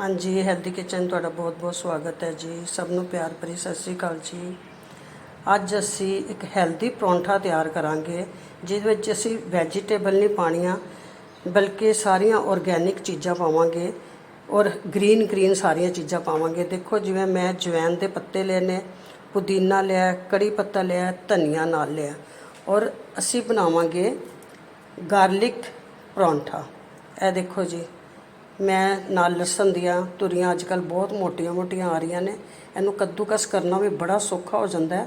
ਹਾਂਜੀ healthy kitchen ਤੁਹਾਡਾ ਬਹੁਤ-ਬਹੁਤ ਸਵਾਗਤ ਹੈ ਜੀ। ਸਭ ਨੂੰ ਪਿਆਰ ਭਰੀ ਸਤਿ ਸ੍ਰੀ ਅਕਾਲ ਜੀ। ਅੱਜ ਅਸੀਂ ਇੱਕ ਹੈਲਦੀ ਪਰੌਂਠਾ ਤਿਆਰ ਕਰਾਂਗੇ, ਜਿਹਦੇ ਵਿੱਚ ਅਸੀਂ ਵੈਜੀਟੇਬਲ ਨਹੀਂ ਪਾਣੀਆਂ, ਬਲਕਿ ਸਾਰੀਆਂ ਆਰਗੈਨਿਕ ਚੀਜ਼ਾਂ ਪਾਵਾਂਗੇ ਔਰ ਗ੍ਰੀਨ ਗ੍ਰੀਨ ਸਾਰੀਆਂ ਚੀਜ਼ਾਂ ਪਾਵਾਂਗੇ। ਦੇਖੋ, ਜਿਵੇਂ ਮੈਂ ਜਵੈਨ ਦੇ ਪੱਤੇ ਲਏ ਨੇ, ਪੁਦੀਨਾ ਲਿਆ, ਕੜੀ ਪੱਤਾ ਲਿਆ, ਧਨੀਆ ਨਾਲ ਲਿਆ। ਔਰ ਅਸੀਂ ਬਣਾਵਾਂਗੇ ਗਾਰਲਿਕ ਪਰੌਂਠਾ। ਇਹ ਦੇਖੋ ਜੀ ਮੈਂ ਨਾਲ ਲਸਣ ਦੀਆਂ ਤੁਰੀਆਂ ਅੱਜ ਕੱਲ ਬਹੁਤ ਮੋਟੀਆਂ-ਮੋਟੀਆਂ ਆ ਰਹੀਆਂ ਨੇ। ਇਹਨੂੰ ਕੱਦੂਕਸ ਕਰਨਾ ਵੀ ਬੜਾ ਸੌਖਾ ਹੋ ਜਾਂਦਾ ਹੈ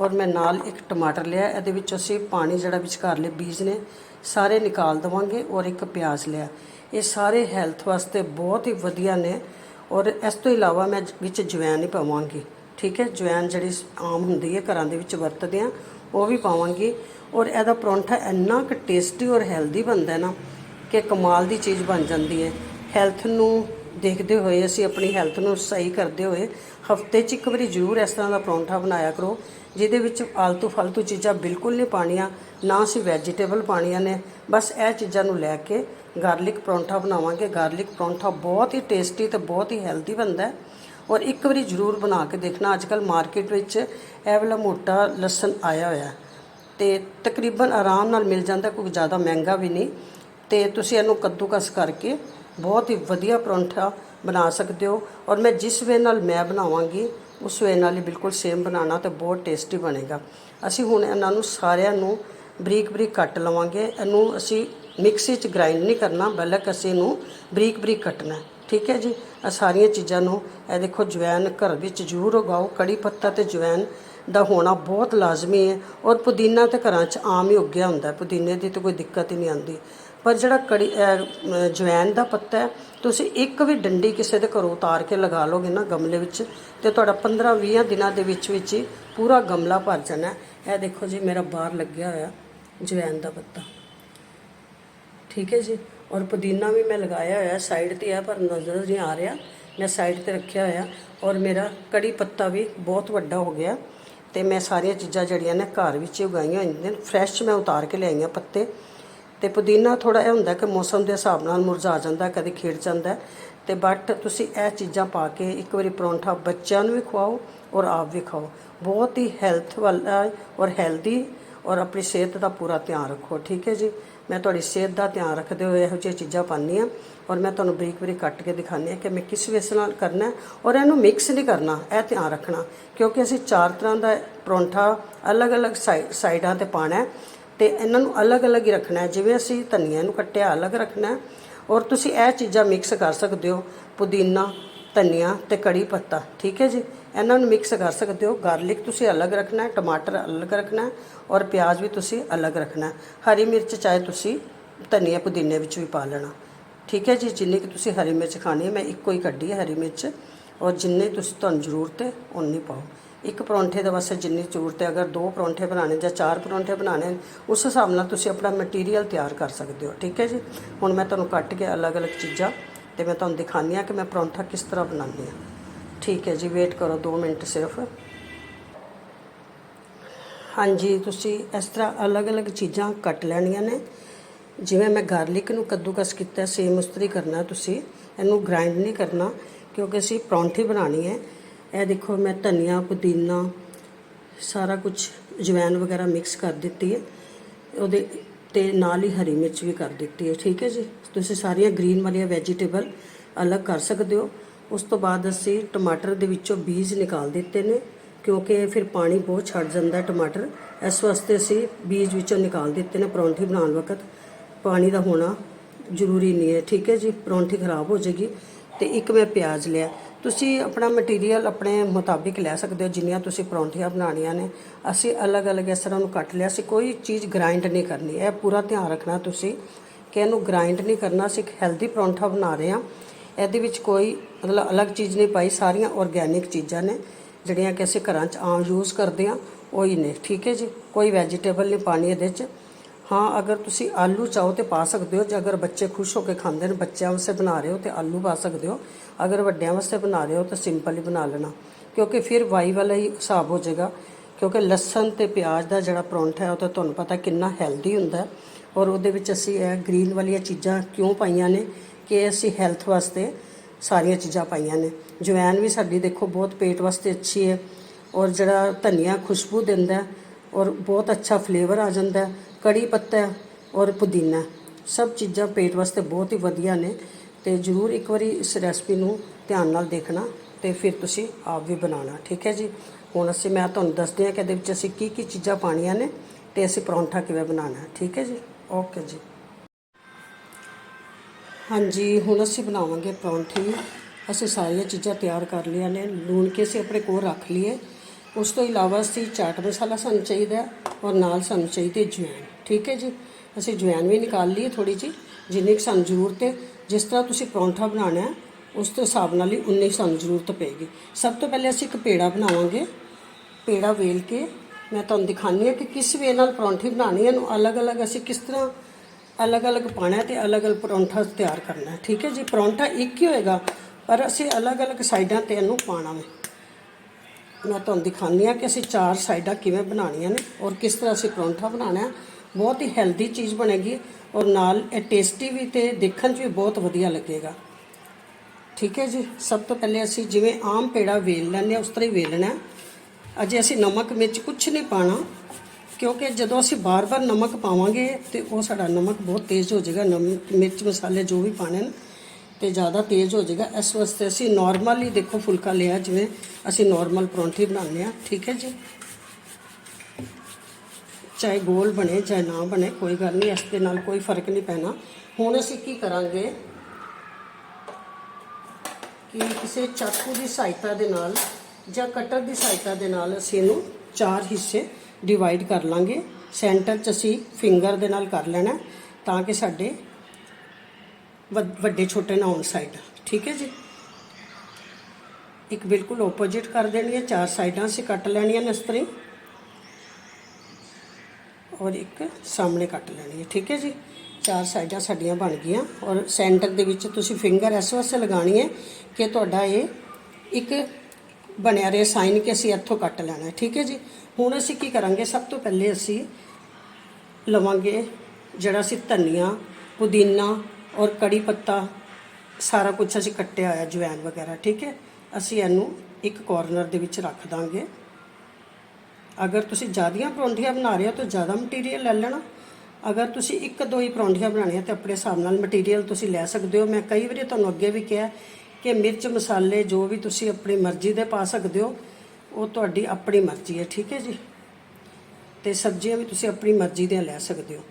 ਔਰ ਮੈਂ ਨਾਲ ਇੱਕ ਟਮਾਟਰ ਲਿਆ, ਇਹਦੇ ਵਿੱਚ ਅਸੀਂ ਪਾਣੀ ਜਿਹੜਾ ਵਿਚਕਾਰਲੇ ਬੀਜ ਨੇ, ਸਾਰੇ ਨਿਕਾਲ ਦਵਾਂਗੇ ਔਰ ਇੱਕ ਪਿਆਜ਼ ਲਿਆ। ਇਹ ਸਾਰੇ ਹੈਲਥ ਵਾਸਤੇ ਬਹੁਤ ਹੀ ਵਧੀਆ ਨੇ ਔਰ ਇਸ ਤੋਂ ਇਲਾਵਾ ਮੈਂ ਵਿੱਚ ਜਵੈਨ ਹੀ ਪਾਵਾਂਗੀ। ਠੀਕ ਹੈ ਜਵੈਨ ਜਿਹੜੀ ਆਮ ਹੁੰਦੀ ਹੈ, ਘਰਾਂ ਦੇ ਵਿੱਚ ਵਰਤਦੇ ਆ ਉਹ ਵੀ ਪਾਵਾਂਗੀ ਔਰ ਇਹਦਾ ਪਰੌਂਠਾ ਇੰਨਾ ਕੁ ਟੇਸਟੀ ਔਰ ਹੈਲਦੀ ਬਣਦਾ ਨਾ ਕਿ ਕਮਾਲ ਦੀ ਚੀਜ਼ ਬਣ ਜਾਂਦੀ ਹੈ। ਹੈਲਥ ਨੂੰ ਦੇਖਦੇ ਹੋਏ, ਅਸੀਂ ਆਪਣੀ ਹੈਲਥ ਨੂੰ ਸਹੀ ਕਰਦੇ ਹੋਏ, ਹਫ਼ਤੇ 'ਚ ਇੱਕ ਵਾਰੀ ਜ਼ਰੂਰ ਇਸ ਤਰ੍ਹਾਂ ਦਾ ਪਰੌਂਠਾ ਬਣਾਇਆ ਕਰੋ, ਜਿਹਦੇ ਵਿੱਚ ਆਲਤੂ ਫਾਲਤੂ ਚੀਜ਼ਾਂ ਬਿਲਕੁਲ ਨਹੀਂ ਪਾਣੀਆਂ ਨਾ ਅਸੀਂ ਵੈਜੀਟੇਬਲ ਪਾਣੀਆਂ ਨੇ। ਬਸ ਇਹ ਚੀਜ਼ਾਂ ਨੂੰ ਲੈ ਕੇ ਗਾਰਲਿਕ ਪਰੌਂਠਾ ਬਣਾਵਾਂਗੇ। ਗਾਰਲਿਕ ਪਰੌਂਠਾ ਬਹੁਤ ਹੀ ਟੇਸਟੀ ਤੇ ਬਹੁਤ ਹੀ ਹੈਲਦੀ ਬਣਦਾ ਹੈ ਔਰ ਇੱਕ ਵਾਰੀ ਜ਼ਰੂਰ ਬਣਾ ਕੇ ਦੇਖਣਾ। ਅੱਜ ਕੱਲ ਮਾਰਕੀਟ ਵਿੱਚ ਇਹ ਵਾਲਾ ਮੋਟਾ ਲਸਣ ਆਇਆ ਹੋਇਆ ਹੈ ਤੇ ਤਕਰੀਬਨ ਆਰਾਮ ਨਾਲ ਮਿਲ ਜਾਂਦਾ, ਕੋਈ ਜ਼ਿਆਦਾ ਮਹਿੰਗਾ ਵੀ ਨਹੀਂ। ਤੇ ਤੁਸੀਂ ਇਹਨੂੰ ਕੱਦੂਕਸ ਕਰਕੇ ਬਹੁਤ ਹੀ ਵਧੀਆ ਪਰੌਂਠਾ ਬਣਾ ਸਕਦੇ ਹੋ। ਔਰ ਮੈਂ ਜਿਸ ਵੇ ਨਾਲ ਮੈਂ ਬਣਾਵਾਂਗੀ, ਉਸ ਵੇ ਨਾਲ ਹੀ ਬਿਲਕੁਲ ਸੇਮ ਬਣਾਉਣਾ ਤੇ ਬਹੁਤ ਟੇਸਟੀ ਬਣੇਗਾ। ਅਸੀਂ ਹੁਣ ਇਹਨਾਂ ਨੂੰ ਸਾਰਿਆਂ ਨੂੰ ਬਰੀਕ ਬਰੀਕ ਕੱਟ ਲਵਾਂਗੇ। ਇਹਨੂੰ ਅਸੀਂ ਮਿਕਸੀ 'ਚ ਗ੍ਰਾਈਂਡ ਨਹੀਂ ਕਰਨਾ, ਬਲਕਿ ਅਸੀਂ ਇਹਨੂੰ ਬਰੀਕ ਬਰੀਕ ਕੱਟਣਾ ਠੀਕ ਹੈ ਜੀ? ਆ ਸਾਰੀਆਂ ਚੀਜ਼ਾਂ ਨੂੰ, ਇਹ ਦੇਖੋ ਜਵੈਨ ਘਰ ਵਿੱਚ ਜ਼ਰੂਰ ਉਗਾਓ, ਕੜੀ ਪੱਤਾ ਤੇ ਜਵੈਨ ਦਾ ਹੋਣਾ ਬਹੁਤ ਲਾਜ਼ਮੀ ਹੈ ਔਰ ਪੁਦੀਨਾ ਤੇ ਘਰਾਂ 'ਚ ਆਮ ਹੀ ਉੱਗਿਆ ਹੁੰਦਾ ਪੁਦੀਨੇ ਦੀ ਤਾਂ ਕੋਈ ਦਿੱਕਤ ਹੀ ਨਹੀਂ ਆਉਂਦੀ। ਪਰ ਜਿਹੜਾ ਕੜੀ ਅਹ, ਜਵੈਨ ਦਾ ਪੱਤਾ ਹੈ ਤੁਸੀਂ ਇੱਕ ਵੀ ਡੰਡੀ ਕਿਸੇ ਦੇ ਘਰੋਂ ਉਤਾਰ ਕੇ ਲਗਾ ਲੋਗੇ ਨਾ ਗਮਲੇ ਵਿੱਚ ਤੇ ਤੁਹਾਡਾ 15-20 ਦਿਨਾਂ ਦੇ ਵਿੱਚ ਵਿੱਚ ਹੀ ਪੂਰਾ ਗਮਲਾ ਭਰ ਜਾਣਾ ਇਹ ਦੇਖੋ ਜੀ ਮੇਰਾ ਬਾਹਰ ਲੱਗਿਆ ਹੋਇਆ ਜਵੈਨ ਦਾ ਪੱਤਾ। ਠੀਕ ਹੈ ਜੀ? ਔਰ ਪੁਦੀਨਾ ਵੀ ਮੈਂ ਲਗਾਇਆ ਹੋਇਆ ਸਾਈਡ ਤੇ ਹੈ ਪਰ ਨਜ਼ਰ ਨਹੀਂ ਆ ਰਿਹਾ। ਮੈਂ ਸਾਈਡ ਤੇ ਰੱਖਿਆ ਹੋਇਆ ਔਰ ਮੇਰਾ ਕੜੀ ਪੱਤਾ ਵੀ ਬਹੁਤ ਵੱਡਾ ਹੋ ਗਿਆ। ਤੇ ਮੈਂ ਸਾਰੀਆਂ ਚੀਜ਼ਾਂ ਜਿਹੜੀਆਂ ਨੇ ਘਰ ਵਿੱਚ ਹੀ ਉਗਾਈਆਂ ਹੋਈਆਂ ਨੇ। ਫਰੈਸ਼ ਮੈਂ ਉਤਾਰ ਕੇ ਲਿਆਈਆਂ ਪੱਤੇ। ਤੇ ਪੁਦੀਨਾ ਥੋੜਾ ਇਹ ਹੁੰਦਾ ਕਿ ਮੌਸਮ ਦੇ ਹਿਸਾਬ ਨਾਲ ਮੁਰਝਾ ਜਾਂਦਾ, ਕਦੇ ਖਿੜ ਜਾਂਦਾ ਤੇ ਬਟ ਤੁਸੀਂ ਇਹ ਚੀਜ਼ਾਂ ਪਾ ਕੇ ਇੱਕ ਵਾਰੀ ਪਰੌਂਠਾ ਬੱਚਿਆਂ ਨੂੰ ਵੀ ਖਵਾਓ ਔਰ ਆਪ ਵੀ ਖਾਓ। ਬਹੁਤ ਹੀ ਹੈਲਥ ਵਾਲਾ ਔਰ ਹੈਲਦੀ ਔਰ ਆਪਣੀ ਸਿਹਤ ਦਾ ਪੂਰਾ ਧਿਆਨ ਰੱਖੋ, ਠੀਕ ਹੈ ਜੀ? ਮੈਂ ਤੁਹਾਡੀ ਸਿਹਤ ਦਾ ਧਿਆਨ ਰੱਖਦੇ ਹੋਏ ਇਹੋ ਜਿਹੀਆਂ ਚੀਜ਼ਾਂ ਪਾਉਂਦੀ ਹਾਂ ਔਰ ਮੈਂ ਤੁਹਾਨੂੰ ਬਰੀਕ ਬਰੀਕ ਕੱਟ ਕੇ ਦਿਖਾਉਂਦੀ ਹਾਂ ਕਿ ਮੈਂ ਕਿਸ ਵੇਸ ਨਾਲ ਕਰਨਾ ਔਰ ਇਹਨੂੰ ਮਿਕਸ ਨਹੀਂ ਕਰਨਾ, ਇਹ ਧਿਆਨ ਰੱਖਣਾ, ਕਿਉਂਕਿ ਅਸੀਂ ਚਾਰ ਤਰ੍ਹਾਂ ਦਾ ਪਰੌਂਠਾ ਅਲੱਗ-ਅਲੱਗ ਸਾਈਡਾਂ ਤੇ ਪਾਣਾ ਹੈ ਤੇ ਇਹਨਾਂ ਨੂੰ ਅਲੱਗ-ਅਲੱਗ ਹੀ ਰੱਖਣਾ ਜਿਵੇਂ ਅਸੀਂ ਧਨੀਆ ਨੂੰ ਕੱਟਿਆ ਅਲੱਗ ਰੱਖਣਾ ਔਰ ਤੁਸੀਂ ਇਹ ਚੀਜ਼ਾਂ ਮਿਕਸ ਕਰ ਸਕਦੇ ਹੋ, ਪੁਦੀਨਾ, ਧਨੀਆ ਤੇ ਕੜੀ ਪੱਤਾ, ਠੀਕ ਹੈ ਜੀ? ਇਹਨਾਂ ਨੂੰ ਮਿਕਸ ਕਰ ਸਕਦੇ ਹੋ। ਗਾਰਲਿਕ ਤੁਸੀਂ ਅਲੱਗ ਰੱਖਣਾ ਹੈ ਟਮਾਟਰ ਅਲੱਗ ਰੱਖਣਾ ਹੈ ਔਰ ਪਿਆਜ਼ ਵੀ ਤੁਸੀਂ ਅਲੱਗ ਰੱਖਣਾ। ਹੈ ਹਰੀ ਮਿਰਚ ਚਾਹੇ ਤੁਸੀਂ ਧਨੀਆ ਪੁਦੀਨੇ ਵਿੱਚ ਵੀ ਪਾ ਲੈਣਾ। ਠੀਕ ਹੈ ਜੀ, ਜਿੰਨੀ ਕਿ ਤੁਸੀਂ ਹਰੀ ਮਿਰਚ ਖਾਣੀ ਹੈ, ਮੈਂ ਇੱਕੋ ਹੀ ਕੱਢੀ ਹੈ ਹਰੀ ਮਿਰਚ ਔਰ ਜਿੰਨੇ ਤੁਸੀਂ ਤੁਹਾਨੂੰ ਜ਼ਰੂਰਤ ਹੈ ਉਨੀ ਪਾਓ। ਇੱਕ ਪਰੌਂਠੇ ਦੇ ਵਾਸਤੇ ਜਿੰਨੀ ਜ਼ਰੂਰਤ ਹੈ, ਅਗਰ ਦੋ ਪਰੌਂਠੇ ਬਣਾਣੇ ਜਾਂ ਚਾਰ ਪਰੌਂਠੇ ਬਣਾਣੇ ਉਸ ਹਿਸਾਬ ਨਾਲ ਤੁਸੀਂ ਆਪਣਾ ਮਟੀਰੀਅਲ ਤਿਆਰ ਕਰ ਸਕਦੇ ਹੋ। ਠੀਕ ਹੈ ਜੀ, ਹੁਣ ਮੈਂ ਤੁਹਾਨੂੰ ਕੱਟ ਕੇ ਅਲੱਗ-ਅਲੱਗ ਚੀਜ਼ਾਂ ਤੇ ਮੈਂ ਤੁਹਾਨੂੰ ਦਿਖਾਉਂਦੀ ਹਾਂ ਕਿ ਮੈਂ ਪਰੌਂਠਾ ਕਿਸ ਤਰ੍ਹਾਂ ਬਣਾਉਂਦੀ ਹਾਂ। ਠੀਕ ਹੈ ਜੀ ਵੇਟ ਕਰੋ 2 ਮਿੰਟ ਸਿਰਫ। ਹਾਂਜੀ, ਤੁਸੀਂ ਇਸ ਤਰ੍ਹਾਂ ਅਲੱਗ-ਅਲੱਗ ਚੀਜ਼ਾਂ ਕੱਟ ਲੈਣੀਆਂ ਨੇ। ਜਿਵੇਂ ਮੈਂ ਗਾਰਲਿਕ ਨੂੰ ਕੱਦੂਕਸ ਕੀਤਾ ਸੇਮ ਉਸਤਰੀ ਕਰਨਾ ਤੁਸੀਂ। ਇਹਨੂੰ ਗ੍ਰਾਈਂਡ ਨਹੀਂ ਕਰਨਾ, ਕਿਉਂਕਿ ਅਸੀਂ ਪਰੌਂਠੀ ਬਣਾਣੀ ਹੈ। ਇਹ ਦੇਖੋ, ਮੈਂ ਧਨੀਆ, ਪੁਦੀਨਾ, ਸਾਰਾ ਕੁਝ ਜਵੈਨ ਵਗੈਰਾ ਮਿਕਸ ਕਰ ਦਿੱਤੀ ਹੈ। ਉਹਦੇ ਤੇ ਨਾਲ ਹੀ ਹਰੀ ਮਿਰਚ ਵੀ ਕਰ ਦਿੱਤੀ ਹੈ। ਠੀਕ ਹੈ ਜੀ? ਤੁਸੀਂ ਸਾਰੀਆਂ ਗ੍ਰੀਨ ਵਾਲੀਆਂ ਵੈਜੀਟੇਬਲ ਅਲੱਗ ਕਰ ਸਕਦੇ ਹੋ। ਉਸ ਤੋਂ ਬਾਅਦ ਅਸੀਂ ਟਮਾਟਰ ਦੇ ਵਿੱਚੋਂ ਬੀਜ ਨਿਕਾਲ ਦਿੱਤੇ ਨੇ, ਕਿਉਂਕਿ ਫਿਰ ਪਾਣੀ ਬਹੁਤ ਛੱਡ ਜਾਂਦਾ ਟਮਾਟਰ। ਇਸ ਵਾਸਤੇ ਅਸੀਂ ਬੀਜ ਵਿੱਚੋਂ ਨਿਕਾਲ ਦਿੱਤੇ ਨੇ, ਪਰੌਂਠੀ ਬਣਾਉਣ ਵਕਤ। ਪਾਣੀ ਦਾ ਹੋਣਾ ਜ਼ਰੂਰੀ ਨਹੀਂ ਹੈ, ਠੀਕ ਹੈ ਜੀ? ਪਰੌਂਠੀ ਖਰਾਬ ਹੋ ਜਾਏਗੀ। ਤੇ ਇੱਕ ਮੈਂ ਪਿਆਜ਼ ਲਿਆ। ਤੁਸੀਂ ਆਪਣਾ ਮਟੀਰੀਅਲ ਆਪਣੇ ਮੁਤਾਬਿਕ ਲੈ ਸਕਦੇ ਹੋ, ਜਿੰਨੀਆਂ ਤੁਸੀਂ ਪਰੌਂਠੀਆਂ ਬਣਾਉਣੀਆਂ ਨੇ। ਅਸੀਂ ਅਲੱਗ-ਅਲੱਗ ਇਸ ਤਰ੍ਹਾਂ ਨੂੰ ਕੱਟ ਲਿਆ। ਸੀ ਕੋਈ ਚੀਜ਼ ਗ੍ਰਾਈਂਡ ਨਹੀਂ ਕਰਨੀ। ਇਹ ਪੂਰਾ ਧਿਆਨ ਰੱਖਣਾ ਤੁਸੀਂ ਕਿ ਇਹਨੂੰ ਗ੍ਰਾਈਂਡ ਨਹੀਂ ਕਰਨਾ। ਅਸੀਂ ਇੱਕ ਹੈਲਦੀ ਪਰੌਂਠਾ ਬਣਾ ਰਹੇ ਹਾਂ। ਇਹਦੇ ਵਿੱਚ ਕੋਈ ਮਤਲਬ ਅਲੱਗ ਚੀਜ਼ ਨਹੀਂ ਪਾਈ, ਸਾਰੀਆਂ ਆਰਗੈਨਿਕ ਚੀਜ਼ਾਂ ਨੇ, ਜਿਹੜੀਆਂ ਕਿ ਅਸੀਂ ਘਰਾਂ 'ਚ ਆਮ ਯੂਜ਼ ਕਰਦੇ ਹਾਂ ਹੀ ਨੇ। ਠੀਕ ਹੈ ਜੀ? ਕੋਈ ਵੈਜੀਟੇਬਲ ਨਹੀਂ ਪਾਣੀ ਇਹਦੇ 'ਚ। ਹਾਂ, ਅਗਰ ਤੁਸੀਂ ਆਲੂ ਚਾਹੋ ਤੇ ਪਾ ਸਕਦੇ ਹੋ, ਜੇ ਅਗਰ ਬੱਚੇ ਖੁਸ਼ ਹੋ ਕੇ ਖਾਂਦੇ ਨੇ, ਬੱਚਿਆਂ ਵਾਸਤੇ ਬਣਾ ਰਹੇ ਹੋ ਤੇ ਆਲੂ ਪਾ ਸਕਦੇ ਹੋ। ਅਗਰ ਵੱਡਿਆਂ ਵਾਸਤੇ ਬਣਾ ਰਹੇ ਹੋ ਤਾਂ ਸਿੰਪਲ ਹੀ ਬਣਾ ਲੈਣਾ। ਕਿਉਂਕਿ ਫਿਰ ਵਾਈ ਵਾਲਾ ਹੀ ਹਿਸਾਬ ਹੋ ਜਾਏਗਾ। ਕਿਉਂਕਿ ਲਸਣ ਤੇ ਪਿਆਜ਼ ਦਾ ਜਿਹੜਾ ਪਰੌਂਠਾ ਹੈ, ਉਹ ਤਾਂ ਤੁਹਾਨੂੰ ਪਤਾ ਕਿੰਨਾ ਹੈਲਦੀ ਹੁੰਦਾ ਔਰ ਉਹਦੇ ਵਿੱਚ ਅਸੀਂ ਇਹ ਗ੍ਰੀਨ ਵਾਲੀਆਂ ਚੀਜ਼ਾਂ ਕਿਉਂ ਪਾਈਆਂ ਨੇ? ਕਿ ਅਸੀਂ ਹੈਲਥ ਵਾਸਤੇ ਸਾਰੀਆਂ ਚੀਜ਼ਾਂ ਪਾਈਆਂ ਨੇ। ਜਵੈਨ ਵੀ ਸਾਡੀ ਦੇਖੋ ਬਹੁਤ ਪੇਟ ਵਾਸਤੇ ਅੱਛੀ ਹੈ ਔਰ ਜਿਹੜਾ ਧਨੀਆ ਖੁਸ਼ਬੂ ਦਿੰਦਾ ਔਰ ਬਹੁਤ ਅੱਛਾ ਫਲੇਵਰ ਆ ਜਾਂਦਾ ਕੜੀ ਪੱਤਾ ਔਰ ਪੁਦੀਨਾ ਸਭ ਚੀਜ਼ਾਂ ਪੇਟ ਵਾਸਤੇ ਬਹੁਤ ਹੀ ਵਧੀਆ ਨੇ ਤੇ ਜਰੂਰ ਇੱਕ ਵਾਰੀ ਇਸ ਰੈਸਪੀ ਨੂੰ ਧਿਆਨ ਨਾਲ ਦੇਖਣਾ ਤੇ ਫਿਰ ਤੁਸੀਂ ਆਪ ਵੀ ਬਣਾਉਣਾ, ਠੀਕ ਹੈ ਜੀ? ਹੁਣ ਅਸੀਂ, ਮੈਂ ਤੁਹਾਨੂੰ ਦੱਸਦੇ ਹਾਂ ਕਿ ਇਹਦੇ ਵਿੱਚ ਅਸੀਂ ਕੀ ਕੀ ਚੀਜ਼ਾਂ ਪਾਣੀਆਂ ਨੇ ਤੇ ਅਸੀਂ ਪਰੌਂਠਾ ਕਿਵੇਂ ਬਣਾਉਣਾ, ਠੀਕ ਹੈ ਜੀ? ਓਕੇ ਜੀ। ਹਾਂਜੀ, ਹੁਣ ਅਸੀਂ ਬਣਾਵਾਂਗੇ ਪਰੌਂਠੀ। ਅਸੀਂ ਸਾਰੀਆਂ ਚੀਜ਼ਾਂ ਤਿਆਰ ਕਰ ਲਈਆਂ ਨੇ, ਲੂਣ ਕੇ ਅਸੀਂ ਆਪਣੇ ਕੋਲ ਰੱਖ ਲਈਏ। ਉਸ ਤੋਂ ਇਲਾਵਾ ਅਸੀਂ ਚਾਟ ਮਸਾਲਾ ਸਾਨੂੰ ਚਾਹੀਦਾ ਔਰ ਨਾਲ ਸਾਨੂੰ ਚਾਹੀਦੀ ਜਵੈਣ। ਠੀਕ ਹੈ ਜੀ? ਅਸੀਂ ਜਵੈਣ ਵੀ ਨਿਕਾਲ ਲਈਏ ਥੋੜੀ ਜੀ ਜਿੰਨੀ ਕੁ ਸਾਨੂੰ ਜ਼ਰੂਰਤ ਹੈ। ਜਿਸ ਤਰ੍ਹਾਂ ਤੁਸੀਂ ਪਰੌਂਠਾ ਬਣਾਉਣਾ ਹੈ, ਉਸ ਦੇ ਹਿਸਾਬ ਨਾਲ ਹੀ ਉਨੀ ਕੁ ਸਾਨੂੰ ਜ਼ਰੂਰਤ ਪਏਗੀ। ਸਭ ਤੋਂ ਪਹਿਲੇ ਅਸੀਂ ਇੱਕ ਪੇੜਾ ਬਣਾਵਾਂਗੇ। ਪੇੜਾ ਵੇਲ ਕੇ ਮੈਂ ਤੁਹਾਨੂੰ ਦਿਖਾਉਂਦੀ ਹਾਂ ਕਿ ਕਿਸ ਵੇ ਨਾਲ ਪਰੌਂਠੀ ਬਣਾਉਣੀ ਹੈ ਇਹਨੂੰ ਅਲੱਗ-ਅਲੱਗ ਅਸੀਂ ਕਿਸ ਤਰ੍ਹਾਂ ਅਲੱਗ-ਅਲੱਗ ਪਾਣਾ ਹੈ ਤੇ ਅਲੱਗ-ਅਲੱਗ ਪਰੌਂਠਾ ਤਿਆਰ ਕਰਨਾ ਠੀਕ ਹੈ ਜੀ, ਪਰੌਂਠਾ ਇੱਕ ਹੀ ਹੋਏਗਾ, ਪਰ ਅਸੀਂ ਅਲੱਗ-ਅਲੱਗ ਸਾਈਡਾਂ ਤੇ ਇਹਨੂੰ ਪਾਣਾ ਹੈ ਮੈਂ ਤੁਹਾਨੂੰ ਦਿਖਾਉਂਦੀ ਹਾਂ ਕਿ ਅਸੀਂ ਚਾਰ ਸਾਈਡਾਂ ਕਿਵੇਂ ਬਣਾਉਣੀਆਂ ਨੇ ਔਰ ਕਿਸ ਤਰ੍ਹਾਂ ਅਸੀਂ ਪਰੌਂਠਾ ਬਣਾਉਣਾ ਹੈ। ਬਹੁਤ ਹੀ ਹੈਲਦੀ ਚੀਜ਼ ਬਣੇਗੀ ਔਰ ਨਾਲ ਇਹ ਟੇਸਟੀ ਵੀ ਤੇ ਦੇਖਣ 'ਚ ਵੀ ਬਹੁਤ ਵਧੀਆ ਲੱਗੇਗਾ। ਠੀਕ ਹੈ ਜੀ, ਸਭ ਤੋਂ ਪਹਿਲੇ ਅਸੀਂ ਜਿਵੇਂ ਆਮ ਪੇੜਾ ਵੇਲ ਲੈਂਦੇ ਹਾਂ, ਉਸ ਤਰ੍ਹਾਂ ਹੀ ਵੇਲਣਾ ਅਜੇ ਅਸੀਂ ਨਮਕ, ਮਿਰਚ ਕੁਝ ਨਹੀਂ ਪਾਣਾ ਕਿਉਂਕਿ ਜਦੋਂ ਅਸੀਂ ਬਾਰ-ਬਾਰ ਨਮਕ ਪਾਵਾਂਗੇ ਤੇ ਉਹ ਸਾਡਾ ਨਮਕ ਬਹੁਤ ਤੇਜ਼ ਹੋ ਜਾਏਗਾ ਨਮਕ ਮਿਰਚ ਮਸਾਲੇ ਜੋ ਵੀ ਪਾਣੇ ਨੇ, ਤੇ ਜ਼ਿਆਦਾ ਤੇਜ਼ ਹੋ ਜਾਏਗਾ। ਇਸ ਵਾਸਤੇ ਅਸੀਂ ਨਾਰਮਲ ਹੀ ਦੇਖੋ ਫੁਲਕਾ ਲਿਆ, ਜਿਵੇਂ ਅਸੀਂ ਨਾਰਮਲ ਪਰੌਂਠੀ ਬਣਾਉਂਦੇ ਆ ਠੀਕ ਹੈ ਜੀ? ਚਾਹੇ ਗੋਲ ਬਣੇ, ਚਾਹੇ ਨਾ ਬਣੇ, ਕੋਈ ਗੱਲ ਨਹੀਂ, ਇਸ ਦੇ ਨਾਲ ਕੋਈ ਫ਼ਰਕ ਨਹੀਂ ਪੈਣਾ। ਹੁਣ ਅਸੀਂ ਕੀ ਕਰਾਂਗੇ? ਕਿ ਕਿਸੇ ਚਾਕੂ ਦੀ ਸਹਾਇਤਾ ਦੇ ਨਾਲ ਜਾਂ ਕਟਰ ਦੀ ਸਹਾਇਤਾ ਦੇ ਨਾਲ ਅਸੀਂ ਇਹਨੂੰ ਚਾਰ ਹਿੱਸੇ ਡਿਵਾਈਡ ਕਰ ਲਾਂਗੇ। ਸੈਂਟਰ 'ਚ ਅਸੀਂ ਫਿੰਗਰ ਦੇ ਨਾਲ ਕਰ ਲੈਣਾ, ਤਾਂ ਕਿ ਸਾਡੇ ਵੱਡ- ਵੱਡੇ ਛੋਟੇ ਨਾ ਹੋਣ ਸਾਈਡ ਠੀਕ ਹੈ ਜੀ? ਇੱਕ ਬਿਲਕੁਲ ਆਪੋਜ਼ਿਟ ਕਰ ਦੇਣੀ ਹੈ, ਚਾਰ ਸਾਈਡਾਂ ਅਸੀਂ ਕੱਟ ਲੈਣੀਆਂ ਨੇ ਇਸ ਤਰ੍ਹਾਂ ਔਰ ਇੱਕ ਸਾਹਮਣੇ ਕੱਟ ਲੈਣੀ ਹੈ, ਠੀਕ ਹੈ ਜੀ? ਚਾਰ ਸਾਈਡਾਂ ਸਾਡੀਆਂ ਬਣ ਗਈਆਂ। ਔਰ ਸੈਂਟਰ ਦੇ ਵਿੱਚ ਤੁਸੀਂ ਫਿੰਗਰ ਇਸ ਵਾਸਤੇ ਲਗਾਣੀ ਹੈ ਕਿ ਤੁਹਾਡਾ ਇਹ ਇੱਕ ਬਣਿਆ ਰਹੇ, ਸਾਈਨ ਕਿ ਅਸੀਂ ਇੱਥੋਂ ਕੱਟ ਲੈਣਾ ਠੀਕ ਹੈ ਜੀ? ਹੁਣ ਅਸੀਂ ਕੀ ਕਰਾਂਗੇ? ਸਭ ਤੋਂ ਪਹਿਲੇ ਅਸੀਂ ਲਵਾਂਗੇ ਜਿਹੜਾ ਅਸੀਂ ਧਨੀਆ, ਪੁਦੀਨਾ ਔਰ ਕੜੀ ਪੱਤਾ, ਸਾਰਾ ਕੁਝ ਅਸੀਂ ਕੱਟਿਆ ਹੋਇਆ ਜਵੈਨ ਵਗੈਰਾ, ਠੀਕ ਹੈ? ਅਸੀਂ ਇਹਨੂੰ ਇੱਕ ਕੋਰਨਰ ਦੇ ਵਿੱਚ ਰੱਖ ਦਾਂਗੇ। ਅਗਰ ਤੁਸੀਂ ਜ਼ਿਆਦੀਆਂ ਪਰੌਂਠੀਆਂ ਬਣਾ ਰਹੇ ਹੋ ਤਾਂ ਜ਼ਿਆਦਾ ਮਟੀਰੀਅਲ ਲੈ ਲੈਣਾ। ਅਗਰ ਤੁਸੀਂ ਇੱਕ ਦੋ ਹੀ ਪਰੌਂਠੀਆਂ ਬਣਾਉਣੀਆਂ ਤਾਂ ਆਪਣੇ ਹਿਸਾਬ ਨਾਲ ਮਟੀਰੀਅਲ ਤੁਸੀਂ ਲੈ ਸਕਦੇ ਹੋ। ਮੈਂ ਕਈ ਵਾਰੀ ਤੁਹਾਨੂੰ ਅੱਗੇ ਵੀ ਕਿਹਾ ਕਿ ਮਿਰਚ ਮਸਾਲੇ ਜੋ ਵੀ ਤੁਸੀਂ ਆਪਣੀ ਮਰਜ਼ੀ ਦੇ ਪਾ ਸਕਦੇ ਹੋ, ਉਹ ਤੁਹਾਡੀ ਆਪਣੀ ਮਰਜ਼ੀ ਹੈ, ਠੀਕ ਹੈ ਜੀ? ਤੇ ਸਬਜ਼ੀਆਂ ਵੀ ਤੁਸੀਂ ਆਪਣੀ ਮਰਜ਼ੀ ਦੀਆਂ ਲੈ ਸਕਦੇ ਹੋ।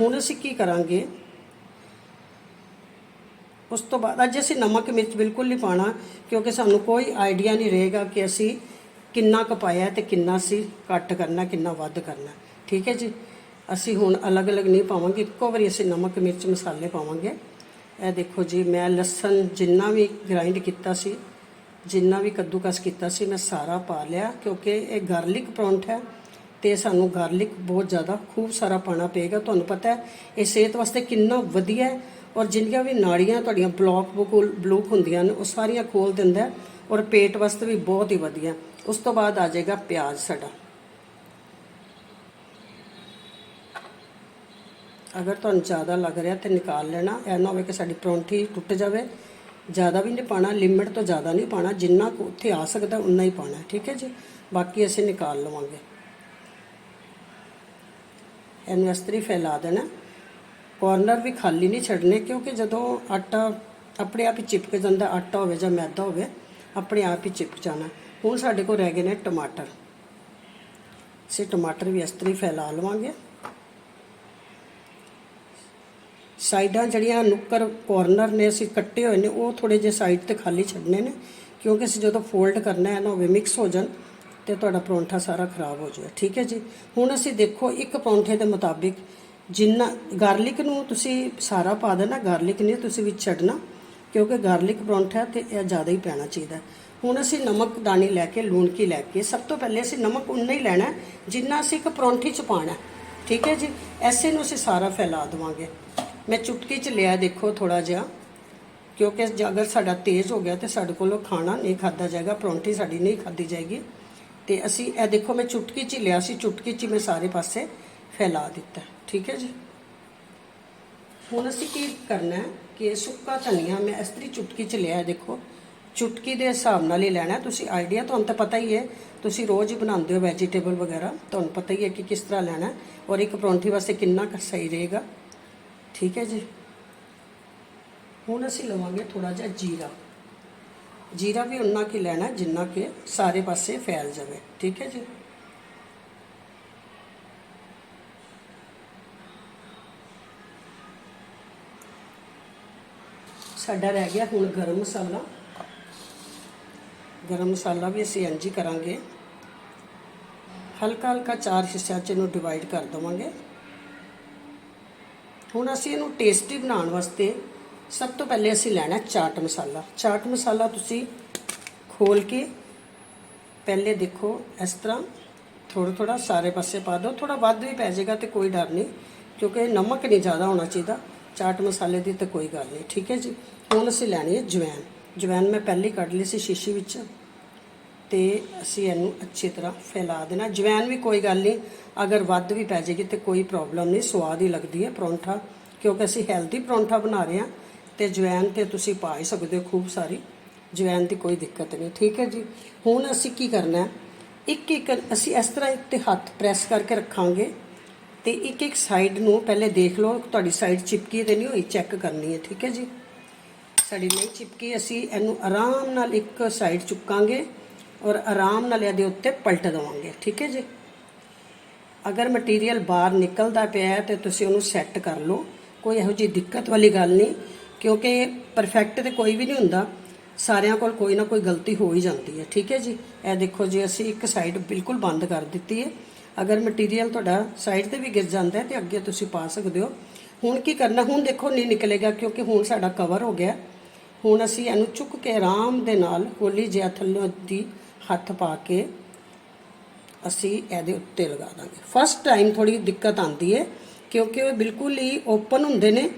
ਹੁਣ ਅਸੀਂ ਕੀ ਕਰਾਂਗੇ? ਉਸ ਤੋਂ ਬਾਅਦ, ਅੱਜ ਅਸੀਂ ਨਮਕ, ਮਿਰਚ ਬਿਲਕੁਲ ਨਹੀਂ ਪਾਣਾ ਕਿਉਂਕਿ ਸਾਨੂੰ ਕੋਈ ਆਈਡੀਆ ਨਹੀਂ ਰਹੇਗਾ ਕਿ ਅਸੀਂ ਕਿੰਨਾ ਕੁ ਪਾਇਆ ਤੇ ਕਿੰਨਾ ਅਸੀਂ ਘੱਟ ਕਰਨਾ, ਕਿੰਨਾ ਵੱਧ ਕਰਨਾ, ਠੀਕ ਹੈ ਜੀ? ਅਸੀਂ ਹੁਣ ਅਲੱਗ-ਅਲੱਗ ਨਹੀਂ ਪਾਵਾਂਗੇ, ਇੱਕੋ ਵਾਰੀ ਅਸੀਂ ਨਮਕ, ਮਿਰਚ, ਮਸਾਲੇ ਪਾਵਾਂਗੇ। ਇਹ ਦੇਖੋ ਜੀ, ਮੈਂ ਲਸਣ ਜਿੰਨਾ ਵੀ ਗ੍ਰਾਈਂਡ ਕੀਤਾ ਸੀ, ਜਿੰਨਾ ਵੀ ਕੱਦੂਕਸ ਕੀਤਾ ਸੀ, ਮੈਂ ਸਾਰਾ ਪਾ ਲਿਆ ਕਿਉਂਕਿ ਇਹ ਗਾਰਲਿਕ ਪਰੌਂਠਾ ਹੈ ਤੇ ਸਾਨੂੰ ਗਾਰਲਿਕ ਬਹੁਤ ਜ਼ਿਆਦਾ ਖੂਬ ਸਾਰਾ ਪਾਣਾ ਪਏਗਾ। ਤੁਹਾਨੂੰ ਪਤਾ ਹੈ, ਇਹ ਸਿਹਤ ਵਾਸਤੇ ਕਿੰਨਾ ਵਧੀਆ ਹੈ ਔਰ ਜਿੰਨੀਆਂ ਵੀ ਨਾੜੀਆਂ ਤੁਹਾਡੀਆਂ ਬਲੌਕ ਬਲੂਕ ਹੁੰਦੀਆਂ ਨੇ, ਉਹ ਸਾਰੀਆਂ ਖੋਲ ਦਿੰਦਾ ਔਰ ਪੇਟ ਵਾਸਤੇ ਵੀ ਬਹੁਤ ਹੀ ਵਧੀਆ। ਉਸ ਤੋਂ ਬਾਅਦ ਆ ਜਾਏਗਾ ਪਿਆਜ਼ ਸਾਡਾ। ਅਗਰ ਤੁਹਾਨੂੰ ਜ਼ਿਆਦਾ ਲੱਗ ਰਿਹਾ ਤੇ ਨਿਕਾਲ ਲੈਣਾ। ਐ ਨਾ ਹੋਵੇ ਕਿ ਸਾਡੀ ਪਰੌਂਠੀ ਟੁੱਟ ਜਾਵੇ। ਜ਼ਿਆਦਾ ਵੀ ਨਹੀਂ ਪਾਣਾ ਲਿਮਿਟ ਤੋਂ ਜ਼ਿਆਦਾ ਨਹੀਂ ਪਾਣਾ ਜਿੰਨਾ ਕੁ ਉੱਥੇ ਆ ਸਕਦਾ, ਉਨਾ ਹੀ ਪਾਣਾ ਠੀਕ ਹੈ ਜੀ? ਬਾਕੀ ਅਸੀਂ ਨਿਕਾਲ ਲਵਾਂਗੇ। ਇਹਨੂੰ ਇਸ ਤਰ੍ਹਾਂ ਫੈਲਾ ਦੇਣਾ। ਕੋਰਨਰ ਵੀ ਖਾਲੀ ਨਹੀਂ ਛੱਡਨੇ, ਕਿਉਂਕਿ ਜਦੋਂ ਆਟਾ ਆਪਣੇ ਆਪ ਹੀ ਚਿਪਕ ਜਾਂਦਾ, ਆਟਾ ਹੋਵੇ ਜਾਂ ਮੈਦਾ ਹੋਵੇ, ਆਪਣੇ ਆਪ ਹੀ ਚਿਪਕ ਜਾਣਾ। ਹੁਣ ਸਾਡੇ ਕੋਲ ਰਹਿ ਗਏ ਨੇ ਟਮਾਟਰ। ਅਸੀਂ ਟਮਾਟਰ ਵੀ ਇਸ ਤਰ੍ਹਾਂ ਫੈਲਾ ਲਵਾਂਗੇ। ਸਾਈਡਾਂ ਜਿਹੜੀਆਂ ਨੁੱਕਰ ਕੋਰਨਰ ਨੇ, ਅਸੀਂ ਕੱਟੇ ਹੋਏ ਨੇ, ਉਹ ਥੋੜੇ ਜਿਹੇ ਸਾਈਡ ਤੇ ਖਾਲੀ ਛੱਡਨੇ ਨੇ, ਕਿਉਂਕਿ ਅਸੀਂ ਜਦੋਂ ਫੋਲਡ ਕਰਨਾ ਹੈ ਨਾ ਹੋਵੇ ਮਿਕਸ ਹੋ ਜਾਣ ਤੇ ਤੁਹਾਡਾ ਪਰੌਂਠਾ ਸਾਰਾ ਖਰਾਬ ਹੋ ਜਾਏ ਠੀਕ ਹੈ ਜੀ? ਹੁਣ ਅਸੀਂ ਦੇਖੋ, ਇੱਕ ਪਰੌਂਠੇ ਦੇ ਮੁਤਾਬਿਕ ਜਿੰਨਾ ਗਾਰਲਿਕ ਨੂੰ ਤੁਸੀਂ ਸਾਰਾ ਪਾ ਦੇਣਾ ਗਾਰਲਿਕ ਨਹੀਂ ਤੁਸੀਂ ਵਿੱਚ ਛੱਡਣਾ, ਕਿਉਂਕਿ ਗਾਰਲਿਕ ਪਰੌਂਠਾ ਤੇ ਇਹ ਜ਼ਿਆਦਾ ਹੀ ਪੈਣਾ ਚਾਹੀਦਾ ਹੁਣ ਅਸੀਂ ਨਮਕ ਦਾਣੀ ਲੈ ਕੇ ਲੂਣ ਕੀ ਲੈ ਕੇ, ਸਭ ਤੋਂ ਪਹਿਲੇ ਅਸੀਂ ਨਮਕ ਉਨਾ ਹੀ ਲੈਣਾ ਜਿੰਨਾ ਅਸੀਂ ਇੱਕ ਪਰੌਂਠੀ ਚ ਪਾਣਾ ਠੀਕ ਹੈ ਜੀ? ਐਸੇ ਨੂੰ ਅਸੀਂ ਸਾਰਾ ਫੈਲਾ ਦੇਵਾਂਗੇ। ਮੈਂ ਚੁਟਕੀ ਚ ਲਿਆ ਦੇਖੋ ਥੋੜਾ ਜਿਹਾ ਕਿਉਂਕਿ ਜੇ ਅਗਰ ਸਾਡਾ ਤੇਜ਼ ਹੋ ਗਿਆ ਤੇ ਸਾਡੇ ਕੋਲੋਂ ਖਾਣਾ ਨਹੀਂ ਖਾਦਾ ਜਾਏਗਾ ਪਰੌਂਠੀ ਸਾਡੀ ਨਹੀਂ ਖਾਦੀ ਜਾਏਗੀ ਤੇ ਅਸੀਂ ਇਹ ਦੇਖੋ ਮੈਂ ਚੁਟਕੀ ਚ ਹੀ ਲਿਆ ਸੀ ਚੁਟਕੀ ਚ ਹੀ ਮੈਂ ਸਾਰੇ ਪਾਸੇ ਫੈਲਾ ਦਿੱਤਾ ਠੀਕ ਹੈ ਜੀ ਹੁਣ ਅਸੀਂ ਕੀ ਕਰਨਾ ਹੈ ਕਿ ਸੁੱਕਾ ਧਨੀਆ ਮੈਂ ਇਸ ਤਰੀ ਚੁਟਕੀ ਚ ਲਿਆ ਹੈ, ਦੇਖੋ ਚੁਟਕੀ ਦੇ ਹਿਸਾਬ ਨਾਲ ਹੀ ਲੈਣਾ ਹੈ। ਤੁਸੀਂ ਆਈਡੀਆ ਤੁਹਾਨੂੰ ਤਾਂ ਪਤਾ ਹੀ ਹੈ ਤੁਸੀਂ ਰੋਜ਼ ਹੀ ਬਣਾਉਂਦੇ ਹੋ ਵੈਜੀਟੇਬਲ ਵਗੈਰਾ ਤੁਹਾਨੂੰ ਪਤਾ ਹੀ ਹੈ ਕਿ ਕਿਸ ਤਰ੍ਹਾਂ ਲੈਣਾ ਹੈ ਔਰ ਇੱਕ ਪਰੌਂਠੀ ਵਾਸਤੇ ਕਿੰਨਾ ਕੁ ਸਹੀ ਰਹੇਗਾ ਠੀਕ ਹੈ ਜੀ ਹੁਣ ਅਸੀਂ ਲਵਾਂਗੇ ਥੋੜਾ ਜਿਹਾ ਜੀਰਾ ਜੀਰਾ ਵੀ ਉਨਾ ਕੀ ਲੈਣਾ ਹੈ, ਜਿੰਨਾ ਕਿ ਸਾਰੇ ਪਾਸੇ ਫੈਲ ਜਾਵੇ ਠੀਕ ਹੈ ਜੀ ਸਾਡਾ ਰਹਿ ਗਿਆ ਹੁਣ ਗਰਮ ਮਸਾਲਾ ਗਰਮ ਮਸਾਲਾ ਵੀ ਅਸੀਂ ਇੰਝ ਹੀ ਕਰਾਂਗੇ ਹਲਕਾ ਹਲਕਾ ਚਾਰ ਹਿੱਸਿਆਂ 'ਚ ਇਹਨੂੰ ਡਿਵਾਈਡ ਕਰ ਦਵਾਂਗੇ ਹੁਣ ਅਸੀਂ ਇਹਨੂੰ ਟੇਸਟੀ ਬਣਾਉਣ ਵਾਸਤੇ ਸਭ ਤੋਂ ਪਹਿਲੇ ਅਸੀਂ ਲੈਣਾ ਚਾਟ ਮਸਾਲਾ। ਚਾਟ ਮਸਾਲਾ ਤੁਸੀਂ ਖੋਲ ਕੇ ਪਹਿਲੇ ਦੇਖੋ ਇਸ ਤਰ੍ਹਾਂ ਥੋੜਾ ਥੋੜਾ ਸਾਰੇ ਪਾਸੇ ਪਾ ਦਿਓ। ਥੋੜਾ ਵੱਧ ਵੀ ਪੈ ਜਾਏਗਾ ਤੇ ਕੋਈ ਡਰ ਨਹੀਂ, ਕਿਉਂਕਿ ਨਮਕ ਨਹੀਂ ਜ਼ਿਆਦਾ ਹੋਣਾ ਚਾਹੀਦਾ। ਚਾਟ ਮਸਾਲੇ ਦੀ ਤਾਂ ਕੋਈ ਗੱਲ ਨਹੀਂ, ਠੀਕ ਹੈ ਜੀ? ਹੁਣ ਅਸੀਂ ਲੈਣੀ ਹੈ ਜਵੈਨ ਜਵੈਨ ਮੈਂ ਪਹਿਲੇ ਕੱਢ ਲਈ ਸੀ ਸ਼ੀਸ਼ੀ ਵਿੱਚ। ਤੇ ਅਸੀਂ ਇਹਨੂੰ ਅੱਛੀ ਤਰ੍ਹਾਂ ਫੈਲਾ ਦੇਣਾ। ਜਵੈਨ ਵੀ ਕੋਈ ਗੱਲ ਨਹੀਂ, ਅਗਰ ਵੱਧ ਵੀ ਪੈ ਜਾਏਗੀ ਤੇ ਕੋਈ ਪ੍ਰੋਬਲਮ ਨਹੀਂ, ਸਵਾਦ ਹੀ ਲੱਗਦੀ ਹੈ ਪਰੌਂਠਾ, ਕਿਉਂਕਿ ਅਸੀਂ ਹੈਲਦੀ ਪਰੌਂਠਾ ਬਣਾ ਰਹੇ ਹਾਂ ਤੇ ਜਵੈਨ ਤੇ ਤੁਸੀਂ ਪਾ ਹੀ ਸਕਦੇ ਹੋ ਖੂਬ ਸਾਰੀ। ਜਵੈਨ ਦੀ ਕੋਈ ਦਿੱਕਤ ਨਹੀਂ, ਠੀਕ ਹੈ ਜੀ? ਹੁਣ ਅਸੀਂ ਕੀ ਕਰਨਾ ਹੈ? ਇੱਕ ਇੱਕ, ਅਸੀਂ ਇਸ ਤਰ੍ਹਾਂ ਇੱਕ ਉੱਤੇ ਹੱਥ ਪ੍ਰੈਸ ਕਰਕੇ ਰੱਖਾਂਗੇ ਤੇ ਇੱਕ ਇੱਕ ਸਾਈਡ ਨੂੰ ਪਹਿਲੇ ਦੇਖ ਲਓ, ਤੁਹਾਡੀ ਸਾਈਡ ਚਿਪਕੀ ਤੇ ਨਹੀਂ ਹੋਈ ਚੈੱਕ ਕਰਨੀ ਹੈ, ਠੀਕ ਹੈ ਜੀ? ਸਾਡੀ ਨਹੀਂ ਚਿਪਕੀ, ਅਸੀਂ ਇਹਨੂੰ ਆਰਾਮ ਨਾਲ ਇੱਕ ਸਾਈਡ ਚੁੱਕਾਂਗੇ। ਔਰ ਆਰਾਮ ਨਾਲ ਇਹਦੇ ਉੱਤੇ ਪਲਟ ਦਵਾਂਗੇ, ਠੀਕ ਹੈ ਜੀ? ਅਗਰ ਮਟੀਰੀਅਲ ਬਾਹਰ ਨਿਕਲਦਾ ਪਿਆ ਹੈ ਤੇ ਤੁਸੀਂ ਉਹਨੂੰ ਸੈੱਟ ਕਰ ਲਓ, ਕੋਈ ਇਹੋ ਜਿਹੀ ਦਿੱਕਤ ਵਾਲੀ ਗੱਲ ਨਹੀਂ, ਕਿਉਂਕਿ ਪਰਫੈਕਟ ਤੇ ਕੋਈ ਵੀ ਨਹੀਂ ਹੁੰਦਾ, ਸਾਰਿਆਂ ਕੋਲ ਕੋਈ ਨਾ ਕੋਈ ਗਲਤੀ ਹੋ ਹੀ ਜਾਂਦੀ ਹੈ, ਠੀਕ ਹੈ ਜੀ? ਇਹ ਦੇਖੋ ਜੀ, ਅਸੀਂ ਇੱਕ ਸਾਈਡ ਬਿਲਕੁਲ ਬੰਦ ਕਰ ਦਿੱਤੀ ਹੈ। ਅਗਰ ਮਟੀਰੀਅਲ ਤੁਹਾਡਾ ਸਾਈਡ ਤੇ ਵੀ ਗਿਰ ਜਾਂਦਾ ਹੈ ਤੇ ਅੱਗੇ ਤੁਸੀਂ ਪਾ ਸਕਦੇ ਹੋ। ਹੁਣ ਕੀ ਕਰਨਾ, ਹੁਣ ਦੇਖੋ ਨਹੀਂ ਨਿਕਲੇਗਾ, ਕਿਉਂਕਿ ਹੁਣ ਸਾਡਾ ਕਵਰ ਹੋ ਗਿਆ। ਹੁਣ ਅਸੀਂ ਇਹਨੂੰ ਚੁੱਕ ਕੇ ਆਰਾਮ ਦੇ ਨਾਲ ਹੌਲੀ ਜਿਹਾ ਥੱਲੋਂ ਦੀ ਹੱਥ ਪਾ ਕੇ ਅਸੀਂ ਇਹਦੇ ਉੱਤੇ ਲਗਾ ਦਾਂਗੇ। ਫਸਟ ਟਾਈਮ ਥੋੜੀ ਦਿੱਕਤ ਆਉਂਦੀ ਹੈ ਕਿਉਂਕਿ ਉਹ ਬਿਲਕੁਲ ਹੀ ਓਪਨ ਹੁੰਦੇ ਨੇ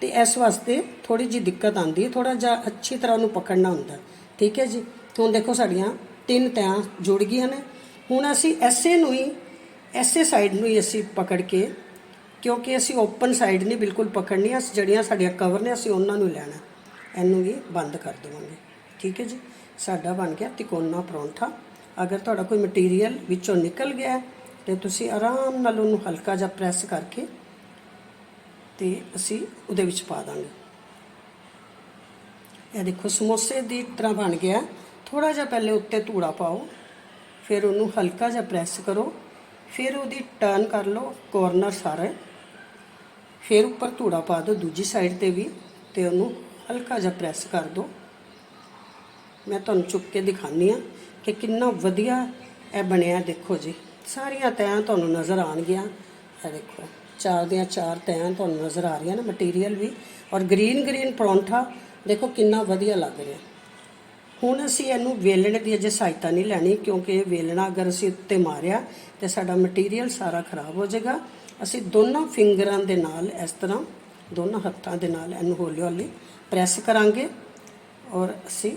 ਤੇ ਇਸ ਵਾਸਤੇ ਥੋੜੀ ਜੀ ਦਿੱਕਤ ਆਉਂਦੀ ਹੈ ਥੋੜਾ ਜਿਹਾ ਅੱਛੀ ਤਰ੍ਹਾਂ ਉਹਨੂੰ ਪਕੜਨਾ ਹੁੰਦਾ। ਠੀਕ ਹੈ ਜੀ? ਹੁਣ ਦੇਖੋ ਸਾਡੀਆਂ ਤਿੰਨ ਤੈਆਂ ਜੁੜ ਗਈਆਂ ਨੇ। ਹੁਣ ਅਸੀਂ ਐਸੇ ਨੂੰ ਹੀ, ਐਸੇ ਸਾਈਡ ਨੂੰ ਹੀ ਅਸੀਂ ਪਕੜ ਕੇ, ਕਿਉਂਕਿ ਅਸੀਂ ਓਪਨ ਸਾਈਡ ਨਹੀਂ ਬਿਲਕੁਲ ਪਕੜਨੀ, ਅਸੀਂ ਜਿਹੜੀਆਂ ਸਾਡੀਆਂ ਕਵਰ ਨੇ ਅਸੀਂ ਉਹਨਾਂ ਨੂੰ ਲੈਣਾ। ਇਹਨੂੰ ਵੀ ਬੰਦ ਕਰ ਦੇਵਾਂਗੇ। ਠੀਕ ਹੈ ਜੀ? ਸਾਡਾ ਬਣ ਗਿਆ ਤਿਕੋਨਾ ਪਰੌਂਠਾ। ਅਗਰ ਤੁਹਾਡਾ ਕੋਈ ਮਟੀਰੀਅਲ ਵਿੱਚੋਂ ਨਿਕਲ ਗਿਆ ਹੈ, ਤੇ ਤੁਸੀਂ ਆਰਾਮ ਨਾਲ ਉਹਨੂੰ ਹਲਕਾ ਜਿਹਾ ਪ੍ਰੈਸ ਕਰਕੇ ਤੇ ਅਸੀਂ ਉਹਦੇ ਵਿੱਚ ਪਾ ਦਾਂਗੇ। ਇਹ ਦੇਖੋ ਸਮੋਸੇ ਦੀ ਤਰ੍ਹਾਂ ਬਣ ਗਿਆ। ਥੋੜਾ ਜਿਹਾ ਪਹਿਲੇ ਉੱਤੇ ਧੂੜਾ ਪਾਓ ਫਿਰ ਉਹਨੂੰ ਹਲਕਾ ਜਿਹਾ ਪ੍ਰੈਸ ਕਰੋ ਫਿਰ ਉਹਦੀ ਟਰਨ ਕਰ ਲਓ ਕੋਰਨਰ ਸਾਰੇ। ਫਿਰ ਉੱਪਰ ਧੂੜਾ ਪਾ ਦਿਓ ਦੂਜੀ ਸਾਈਡ ਤੇ ਵੀ ਤੇ ਉਹਨੂੰ ਹਲਕਾ ਜਿਹਾ ਪ੍ਰੈਸ ਕਰ ਦਿਓ। ਮੈਂ ਤੁਹਾਨੂੰ ਚੁੱਕ ਕੇ ਦਿਖਾਨੀ ਆ ਕਿ ਕਿੰਨਾ ਵਧੀਆ ਇਹ ਬਣਿਆ ਦੇਖੋ ਜੀ। ਸਾਰੀਆਂ ਤੈਆਂ ਤੁਹਾਨੂੰ ਨਜ਼ਰ ਆਣਗੀਆਂ ਇਹ ਦੇਖੋ, ਚਾਰ ਦੀਆਂ ਚਾਰ ਤੈਆਂ ਤੁਹਾਨੂੰ ਨਜ਼ਰ ਆ ਰਹੀਆਂ ਨੇ ਮਟੀਰੀਅਲ ਵੀ। ਔਰ ਗ੍ਰੀਨ ਗ੍ਰੀਨ ਪਰੌਂਠਾ, ਦੇਖੋ ਕਿੰਨਾ ਵਧੀਆ ਲੱਗ ਰਿਹਾ। ਹੁਣ ਅਸੀਂ ਇਹਨੂੰ ਵੇਲਣੇ ਦੀ ਅਜੇ ਸਹਾਇਤਾ ਨਹੀਂ ਲੈਣੀ, ਕਿਉਂਕਿ ਇਹ ਵੇਲਣਾ ਅਗਰ ਅਸੀਂ ਉੱਤੇ ਮਾਰਿਆ, ਤੇ ਸਾਡਾ ਮਟੀਰੀਅਲ ਸਾਰਾ ਖਰਾਬ ਹੋ ਜਾਏਗਾ। ਅਸੀਂ ਦੋਨਾਂ ਫਿੰਗਰਾਂ ਦੇ ਨਾਲ ਇਸ ਤਰ੍ਹਾਂ, ਦੋਨਾਂ ਹੱਥਾਂ ਦੇ ਨਾਲ ਇਹਨੂੰ ਹੌਲੀ ਹੌਲੀ ਪ੍ਰੈਸ ਕਰਾਂਗੇ। ਔਰ ਅਸੀਂ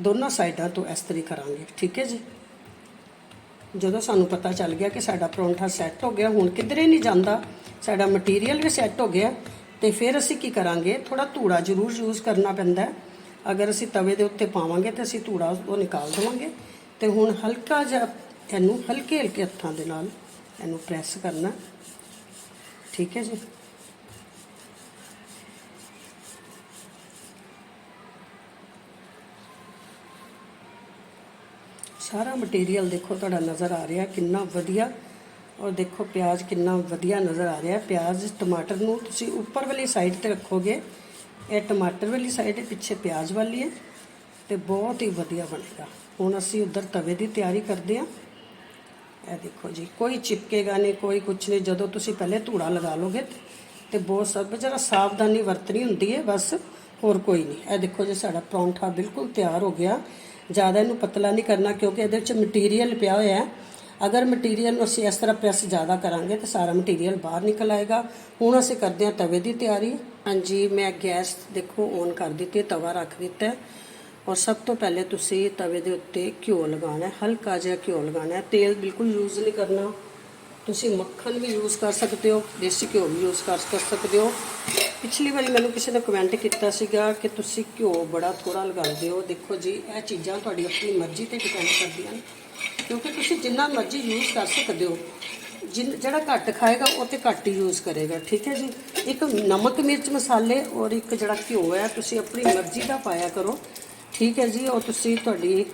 ਦੋਨਾਂ ਸਾਈਡਾਂ ਤੋਂ ਇਸ ਤਰੀ ਕਰਾਂਗੇ, ਠੀਕ ਹੈ ਜੀ? ਜਦੋਂ ਸਾਨੂੰ ਪਤਾ ਚੱਲ ਗਿਆ ਕਿ ਸਾਡਾ ਪਰੌਂਠਾ ਸੈੱਟ ਹੋ ਗਿਆ, ਹੁਣ ਕਿਧਰੇ ਨਹੀਂ ਜਾਂਦਾ, ਸਾਡਾ ਮਟੀਰੀਅਲ ਵੀ ਸੈੱਟ ਹੋ ਗਿਆ, ਤੇ ਫਿਰ ਅਸੀਂ ਕੀ ਕਰਾਂਗੇ? ਥੋੜਾ ਧੂੜਾ ਜ਼ਰੂਰ ਯੂਜ਼ ਕਰਨਾ ਪੈਂਦਾ ਅਗਰ ਅਸੀਂ ਤਵੇ ਦੇ ਉੱਤੇ ਪਾਵਾਂਗੇ, ਤੇ ਅਸੀਂ ਧੂੜਾ ਉਹ ਨਿਕਾਲ ਦੇਵਾਂਗੇ। ਤੇ ਹੁਣ ਹਲਕਾ ਜਿਹਾ ਇਹਨੂੰ ਹਲਕੇ ਹਲਕੇ ਹੱਥਾਂ ਦੇ ਨਾਲ ਇਹਨੂੰ ਪ੍ਰੈਸ ਕਰਨਾ, ਠੀਕ ਹੈ ਜੀ? ਸਾਰਾ ਮਟੀਰੀਅਲ ਦੇਖੋ ਤੁਹਾਡਾ ਨਜ਼ਰ ਆ ਰਿਹਾ, ਕਿੰਨਾ ਵਧੀਆ। ਔਰ ਦੇਖੋ ਪਿਆਜ਼ ਕਿੰਨਾ ਵਧੀਆ ਨਜ਼ਰ ਆ ਰਿਹਾ। ਪਿਆਜ਼, ਟਮਾਟਰ ਨੂੰ ਤੁਸੀਂ ਉੱਪਰ ਵਾਲੀ ਸਾਈਡ ਤੇ ਰੱਖੋਗੇ, ਇਹ ਟਮਾਟਰ ਵਾਲੀ ਸਾਈਡ ਹੈ ਪਿੱਛੇ ਪਿਆਜ਼ ਵਾਲੀ ਹੈ ਤੇ ਬਹੁਤ ਹੀ ਵਧੀਆ ਬਣੇਗਾ। ਹੁਣ ਅਸੀਂ ਉਧਰ ਤਵੇ ਦੀ ਤਿਆਰੀ ਕਰਦੇ ਹਾਂ। ਇਹ ਦੇਖੋ ਜੀ, ਕੋਈ ਚਿਪਕੇਗਾ ਨਹੀਂ, ਕੋਈ ਕੁਛ ਨਹੀਂ। ਜਦੋਂ ਤੁਸੀਂ ਪਹਿਲੇ ਧੂੜਾ ਲਗਾ ਲੋਗੇ ਤੇ ਬਹੁਤ ਸਭ ਜਰਾ ਸਾਵਧਾਨੀ ਵਰਤਣੀ ਹੁੰਦੀ ਹੈ, ਬਸ ਹੋਰ ਕੋਈ ਨਹੀਂ। ਇਹ ਦੇਖੋ ਜੀ, ਸਾਡਾ ਪਰੌਂਠਾ ਬਿਲਕੁਲ ਤਿਆਰ ਹੋ ਗਿਆ। ਜ਼ਿਆਦਾ ਇਹਨੂੰ ਪਤਲਾ ਨਹੀਂ ਕਰਨਾ ਕਿਉਂਕਿ ਇਹਦੇ ਵਿੱਚ ਮਟੀਰੀਅਲ ਪਿਆ ਹੋਇਆ ਹੈ। ਅਗਰ ਮਟੀਰੀਅਲ ਨੂੰ ਅਸੀਂ ਇਸ ਤਰ੍ਹਾਂ ਪ੍ਰੈਸ ਜ਼ਿਆਦਾ ਕਰਾਂਗੇ ਤਾਂ ਸਾਰਾ ਮਟੀਰੀਅਲ ਬਾਹਰ ਨਿਕਲ ਆਏਗਾ। ਹੁਣ ਅਸੀਂ ਕਰਦੇ ਹਾਂ ਤਵੇ ਦੀ ਤਿਆਰੀ। ਹਾਂਜੀ, ਮੈਂ ਗੈਸ ਦੇਖੋ ਔਨ ਕਰ ਦਿੱਤੀ ਹੈ, ਤਵਾ ਰੱਖ ਦਿੱਤਾ ਹੈ। ਔਰ ਸਭ ਤੋਂ ਪਹਿਲੇ ਤੁਸੀਂ ਤਵੇ ਦੇ ਉੱਤੇ ਘਿਓ ਲਗਾਉਣਾ ਹੈ, ਹਲਕਾ ਜਿਹਾ ਘਿਓ ਲਗਾਉਣਾ ਹੈ। ਤੇਲ ਬਿਲਕੁਲ ਯੂਜ਼ ਨਹੀਂ ਕਰਨਾ। ਤੁਸੀਂ ਮੱਖਣ ਵੀ ਯੂਜ਼ ਕਰ ਸਕਦੇ ਹੋ, ਦੇਸੀ ਘਿਓ ਵੀ ਯੂਜ਼ ਕਰ ਕਰ ਸਕਦੇ ਹੋ। ਪਿਛਲੀ ਵਾਰੀ ਮੈਨੂੰ ਕਿਸੇ ਨੇ ਕਮੈਂਟ ਕੀਤਾ ਸੀਗਾ ਕਿ ਤੁਸੀਂ ਘਿਓ ਬੜਾ ਥੋੜਾ ਲਗਾਉਂਦੇ ਹੋ। ਦੇਖੋ ਜੀ, ਇਹ ਚੀਜ਼ਾਂ ਤੁਹਾਡੀ ਆਪਣੀ ਮਰਜ਼ੀ ਤੇ ਡਿਪੈਂਡ ਕਰਦੀਆਂ ਨੇ। ਕਿਉਂਕਿ ਤੁਸੀਂ ਜਿੰਨਾ ਮਰਜ਼ੀ ਯੂਜ਼ ਕਰ ਸਕਦੇ ਹੋ, ਜਿਨ, ਜਿਹੜਾ ਘੱਟ ਖਾਏਗਾ, ਉਹ ਤੇ ਘੱਟ ਹੀ ਯੂਜ਼ ਕਰੇਗਾ, ਠੀਕ ਹੈ ਜੀ? ਇੱਕ ਨਮਕ ਮਿਰਚ ਮਸਾਲੇ ਔਰ ਇੱਕ ਜਿਹੜਾ ਘਿਓ ਹੈ, ਤੁਸੀਂ ਆਪਣੀ ਮਰਜ਼ੀ ਦਾ ਪਾਇਆ ਕਰੋ, ਠੀਕ ਹੈ ਜੀ? ਉਹ ਤੁਸੀਂ ਤੁਹਾਡੀ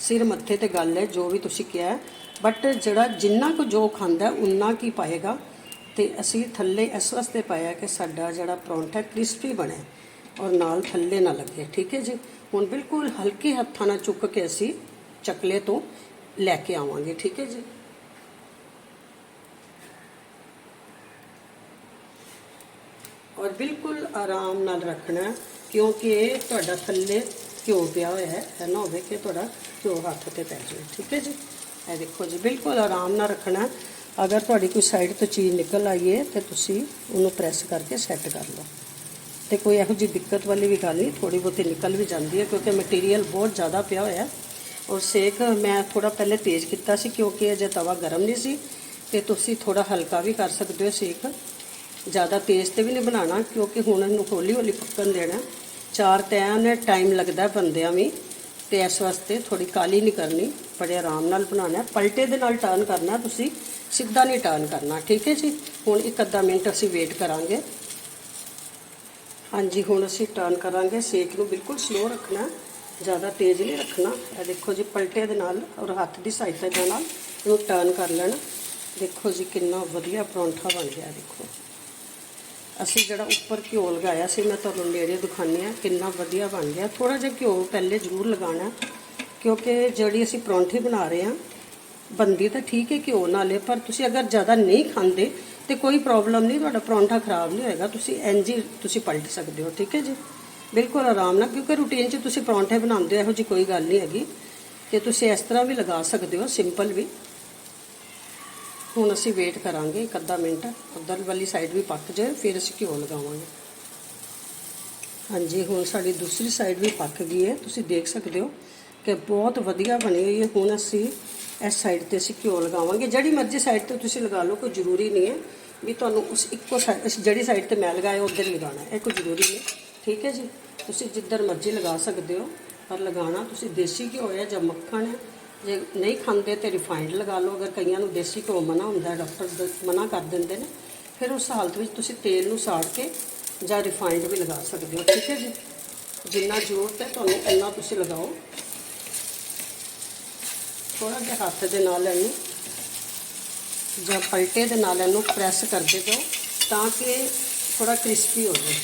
ਸਿਰ ਮੱਥੇ ਤੇ ਗੱਲ ਹੈ, ਜੋ ਵੀ ਤੁਸੀਂ ਕਿਹਾ ਬਟ ਜਿਹੜਾ ਜਿੰਨਾ ਕੁ ਜੋ ਖਾਂਦਾ, ਉਨਾ ਕੀ ਪਾਏਗਾ? ਤੇ ਅਸੀਂ ਥੱਲੇ ਇਸ ਵਾਸਤੇ ਪਾਇਆ ਕਿ ਸਾਡਾ ਜਿਹੜਾ ਪਰੌਂਠਾ ਕ੍ਰਿਸਪੀ ਬਣੇ ਔਰ ਨਾਲ ਥੱਲੇ ਨਾ ਲੱਗੇ, ਠੀਕ ਹੈ ਜੀ? ਹੁਣ ਬਿਲਕੁਲ ਹਲਕੇ ਹੱਥਾਂ ਨਾਲ ਚੁੱਕ ਕੇ ਅਸੀਂ ਚੱਕਲੇ ਤੋਂ ਲੈ ਕੇ ਆਵਾਂਗੇ, ਠੀਕ ਹੈ ਜੀ? ਔਰ ਬਿਲਕੁਲ ਆਰਾਮ ਨਾਲ ਰੱਖਣਾ, ਕਿਉਂਕਿ ਤੁਹਾਡਾ ਥੱਲੇ ਘਿਓ ਪਿਆ ਹੋਇਆ ਹੈ ਨਾ ਹੋਵੇ ਕਿ ਤੁਹਾਡਾ ਘਿਓ ਹੱਥ ਤੇ ਪੈ ਜਾਵੇ, ਠੀਕ ਹੈ ਜੀ? ਇਹ ਦੇਖੋ ਜੀ, ਬਿਲਕੁਲ ਆਰਾਮ ਨਾਲ ਰੱਖਣਾ ਅਗਰ ਤੁਹਾਡੀ ਕੋਈ ਸਾਈਡ ਤੋਂ ਚੀਜ਼ ਨਿਕਲ ਆਈਏ ਤੇ ਤੁਸੀਂ ਉਹਨੂੰ ਪ੍ਰੈਸ ਕਰਕੇ ਸੈੱਟ ਕਰ ਲਓ। ਤੇ ਕੋਈ ਇਹੋ ਜਿਹੀ ਦਿੱਕਤ ਵਾਲੀ ਵੀ ਗੱਲ ਨਹੀਂ ਥੋੜੀ ਬਹੁਤੀ ਨਿਕਲ ਵੀ ਜਾਂਦੀ ਹੈ, ਕਿਉਂਕਿ ਮਟੀਰੀਅਲ ਬਹੁਤ ਜ਼ਿਆਦਾ ਪਿਆ ਹੋਇਆ ਔਰ ਸੇਕ ਮੈਂ ਥੋੜਾ ਪਹਿਲੇ ਤੇਜ਼ ਕੀਤਾ ਸੀ, ਕਿਉਂਕਿ ਅਜੇ ਤਵਾ ਗਰਮ ਨਹੀਂ ਸੀ। ਤੇ ਤੁਸੀਂ ਥੋੜਾ ਹਲਕਾ ਵੀ ਕਰ ਸਕਦੇ ਹੋ ਸੇਕ। ਜ਼ਿਆਦਾ ਤੇਜ਼ ਤੇ ਵੀ ਨਹੀਂ ਬਣਾਉਣਾ, ਕਿਉਂਕਿ ਹੁਣ ਇਹਨੂੰ ਹੌਲੀ ਹੌਲੀ ਪੱਕਣ ਦੇਣਾ। ਚਾਰ ਤੈਆਂ ਨੇ ਟਾਈਮ ਲੱਗਦਾ ਬੰਦਿਆਂ ਵੀ, ਤੇ ਇਸ ਵਾਸਤੇ ਥੋੜੀ ਕਾਲੀ ਨਹੀਂ ਕਰਨੀ। ਬੜੇ ਆਰਾਮ ਨਾਲ ਬਣਾਉਣਾ ਪਲਟੇ ਦੇ ਨਾਲ ਟਰਨ ਕਰਨਾ ਤੁਸੀਂ, ਸਿੱਧਾ ਨਹੀਂ ਟਰਨ ਕਰਨਾ, ਠੀਕ ਹੈ ਜੀ? ਹੁਣ ਇੱਕ ਅੱਧਾ ਮਿੰਟ ਅਸੀਂ ਵੇਟ ਕਰਾਂਗੇ। ਹਾਂਜੀ, ਹੁਣ ਅਸੀਂ ਟਰਨ ਕਰਾਂਗੇ। ਸੇਕ ਨੂੰ ਬਿਲਕੁਲ ਸਲੋ ਰੱਖਣਾ ਜ਼ਿਆਦਾ ਤੇਜ਼ ਨਹੀਂ ਰੱਖਣਾ। ਇਹ ਦੇਖੋ ਜੀ, ਪਲਟੇ ਦੇ ਨਾਲ ਔਰ ਹੱਥ ਦੀ ਸਹਾਇਤਾ ਦੇ ਨਾਲ ਇਹਨੂੰ ਟਰਨ ਕਰ ਲੈਣਾ। ਦੇਖੋ ਜੀ, ਕਿੰਨਾ ਵਧੀਆ ਪਰੌਂਠਾ ਬਣ ਗਿਆ, ਦੇਖੋ। ਅਸੀਂ ਜਿਹੜਾ ਉੱਪਰ ਘਿਓ ਲਗਾਇਆ ਸੀ, ਮੈਂ ਤੁਹਾਨੂੰ ਨੇੜੇ ਦਿਖਾਉਂਦੀ ਆ ਕਿੰਨਾ ਵਧੀਆ ਬਣ ਗਿਆ। ਥੋੜਾ ਜਿਹਾ ਘਿਓ ਪਹਿਲੇ ਜ਼ਰੂਰ ਲਗਾਉਣਾ ਕਿਉਂਕਿ ਜਿਹੜੀ ਅਸੀਂ ਪਰੌਂਠੀ ਬਣਾ ਰਹੇ ਹਾਂ, ਬੰਦੀ ਤਾਂ ਠੀਕ ਹੈ ਘਿਓ ਨਾਲੇ ਪਰ ਤੁਸੀਂ ਅਗਰ ਜ਼ਿਆਦਾ ਨਹੀਂ ਖਾਂਦੇ ਤੇ ਕੋਈ ਪ੍ਰੋਬਲਮ ਨਹੀਂ, ਤੁਹਾਡਾ ਪਰੌਂਠਾ ਖਰਾਬ ਨਹੀਂ ਹੋਏਗਾ, ਤੁਸੀਂ ਇੰਜ ਹੀ ਤੁਸੀਂ ਪਲਟ ਸਕਦੇ ਹੋ, ਠੀਕ ਹੈ ਜੀ? ਬਿਲਕੁਲ ਆਰਾਮ ਨਾਲ, ਕਿਉਂਕਿ ਰੂਟੀਨ 'ਚ ਤੁਸੀਂ ਪਰੌਂਠੇ ਬਣਾਉਂਦੇ ਹੋ, ਇਹੋ ਜੀ ਕੋਈ ਗੱਲ ਨਹੀਂ ਹੈਗੀ। ਕਿ ਤੁਸੀਂ ਇਸ ਤਰ੍ਹਾਂ ਵੀ ਲਗਾ ਸਕਦੇ ਹੋ ਸਿੰਪਲ ਵੀ। ਹੁਣ ਅਸੀਂ ਵੇਟ ਕਰਾਂਗੇ ਇੱਕ ਅੱਧਾ ਮਿੰਟ, ਉੱਧਰ ਵਾਲੀ ਸਾਈਡ ਵੀ ਪੱਕ ਜਾਏ, ਫਿਰ ਅਸੀਂ ਘਿਓ ਲਗਾਵਾਂਗੇ। ਹਾਂਜੀ, ਹੁਣ ਸਾਡੀ ਦੂਸਰੀ ਸਾਈਡ ਵੀ ਪੱਕ ਗਈ ਹੈ, ਤੁਸੀਂ ਦੇਖ ਸਕਦੇ ਹੋ। ਕਿ ਬਹੁਤ ਵਧੀਆ ਬਣੀ ਹੋਈ ਹੈ ਹੁਣ ਅਸੀਂ ਇਸ ਸਾਈਡ ਤੇ ਅਸੀਂ ਘਿਓ ਲਗਾਵਾਂਗੇ। ਜਿਹੜੀ ਮਰਜ਼ੀ ਸਾਈਡ ਤੇ ਤੁਸੀਂ ਲਗਾ ਲਓ, ਕੋਈ ਜ਼ਰੂਰੀ ਨਹੀਂ ਹੈ ਵੀ ਤੁਹਾਨੂੰ ਉਸ ਇੱਕੋ ਸਾਈਡ ਜਿਹੜੀ ਸਾਈਡ ਤੇ ਮੈਂ ਲਗਾਇਆ, ਉੱਧਰ ਹੀ ਲਗਾਉਣਾ ਇਹ ਕੋਈ ਜ਼ਰੂਰੀ ਨਹੀਂ। ਠੀਕ ਹੈ ਜੀ? ਤੁਸੀਂ ਜਿੱਧਰ ਮਰਜ਼ੀ ਲਗਾ ਸਕਦੇ ਹੋ, ਪਰ ਲਗਾਉਣਾ ਤੁਸੀਂ ਦੇਸੀ ਘਿਓ ਹੈ ਜਾਂ ਮੱਖਣ ਹੈ। ਜੇ ਨਹੀਂ ਖਾਂਦੇ ਤੇ ਰਿਫਾਈਨਡ ਲਗਾ ਲਓ। ਅਗਰ ਕਈਆਂ ਨੂੰ ਦੇਸੀ ਘਿਓ ਮਨਾ ਹੁੰਦਾ ਡਾਕਟਰ ਮਨਾ ਕਰ ਦਿੰਦੇ ਨੇ, ਫਿਰ ਉਸ ਹਾਲਤ ਵਿੱਚ ਤੁਸੀਂ ਤੇਲ ਨੂੰ ਸਾੜ ਕੇ ਜਾਂ ਰਿਫਾਈਨਡ ਵੀ ਲਗਾ ਸਕਦੇ ਹੋ। ਠੀਕ ਹੈ ਜੀ? ਜਿੰਨਾ ਜ਼ਰੂਰਤ ਹੈ, ਤੁਹਾਨੂੰ ਇੰਨਾ ਤੁਸੀਂ ਲਗਾਓ। ਥੋੜਾ ਜਿਹਾ ਹੱਥ ਦੇ ਨਾਲ ਇਹਨੂੰ ਜਾਂ ਪਲਟੇ ਦੇ ਨਾਲ ਇਹਨੂੰ ਪ੍ਰੈਸ ਕਰਦੇ ਜਾਓ ਤਾਂ ਕਿ ਥੋੜਾ ਕ੍ਰਿਸਪੀ ਹੋ ਜਾਵੇ।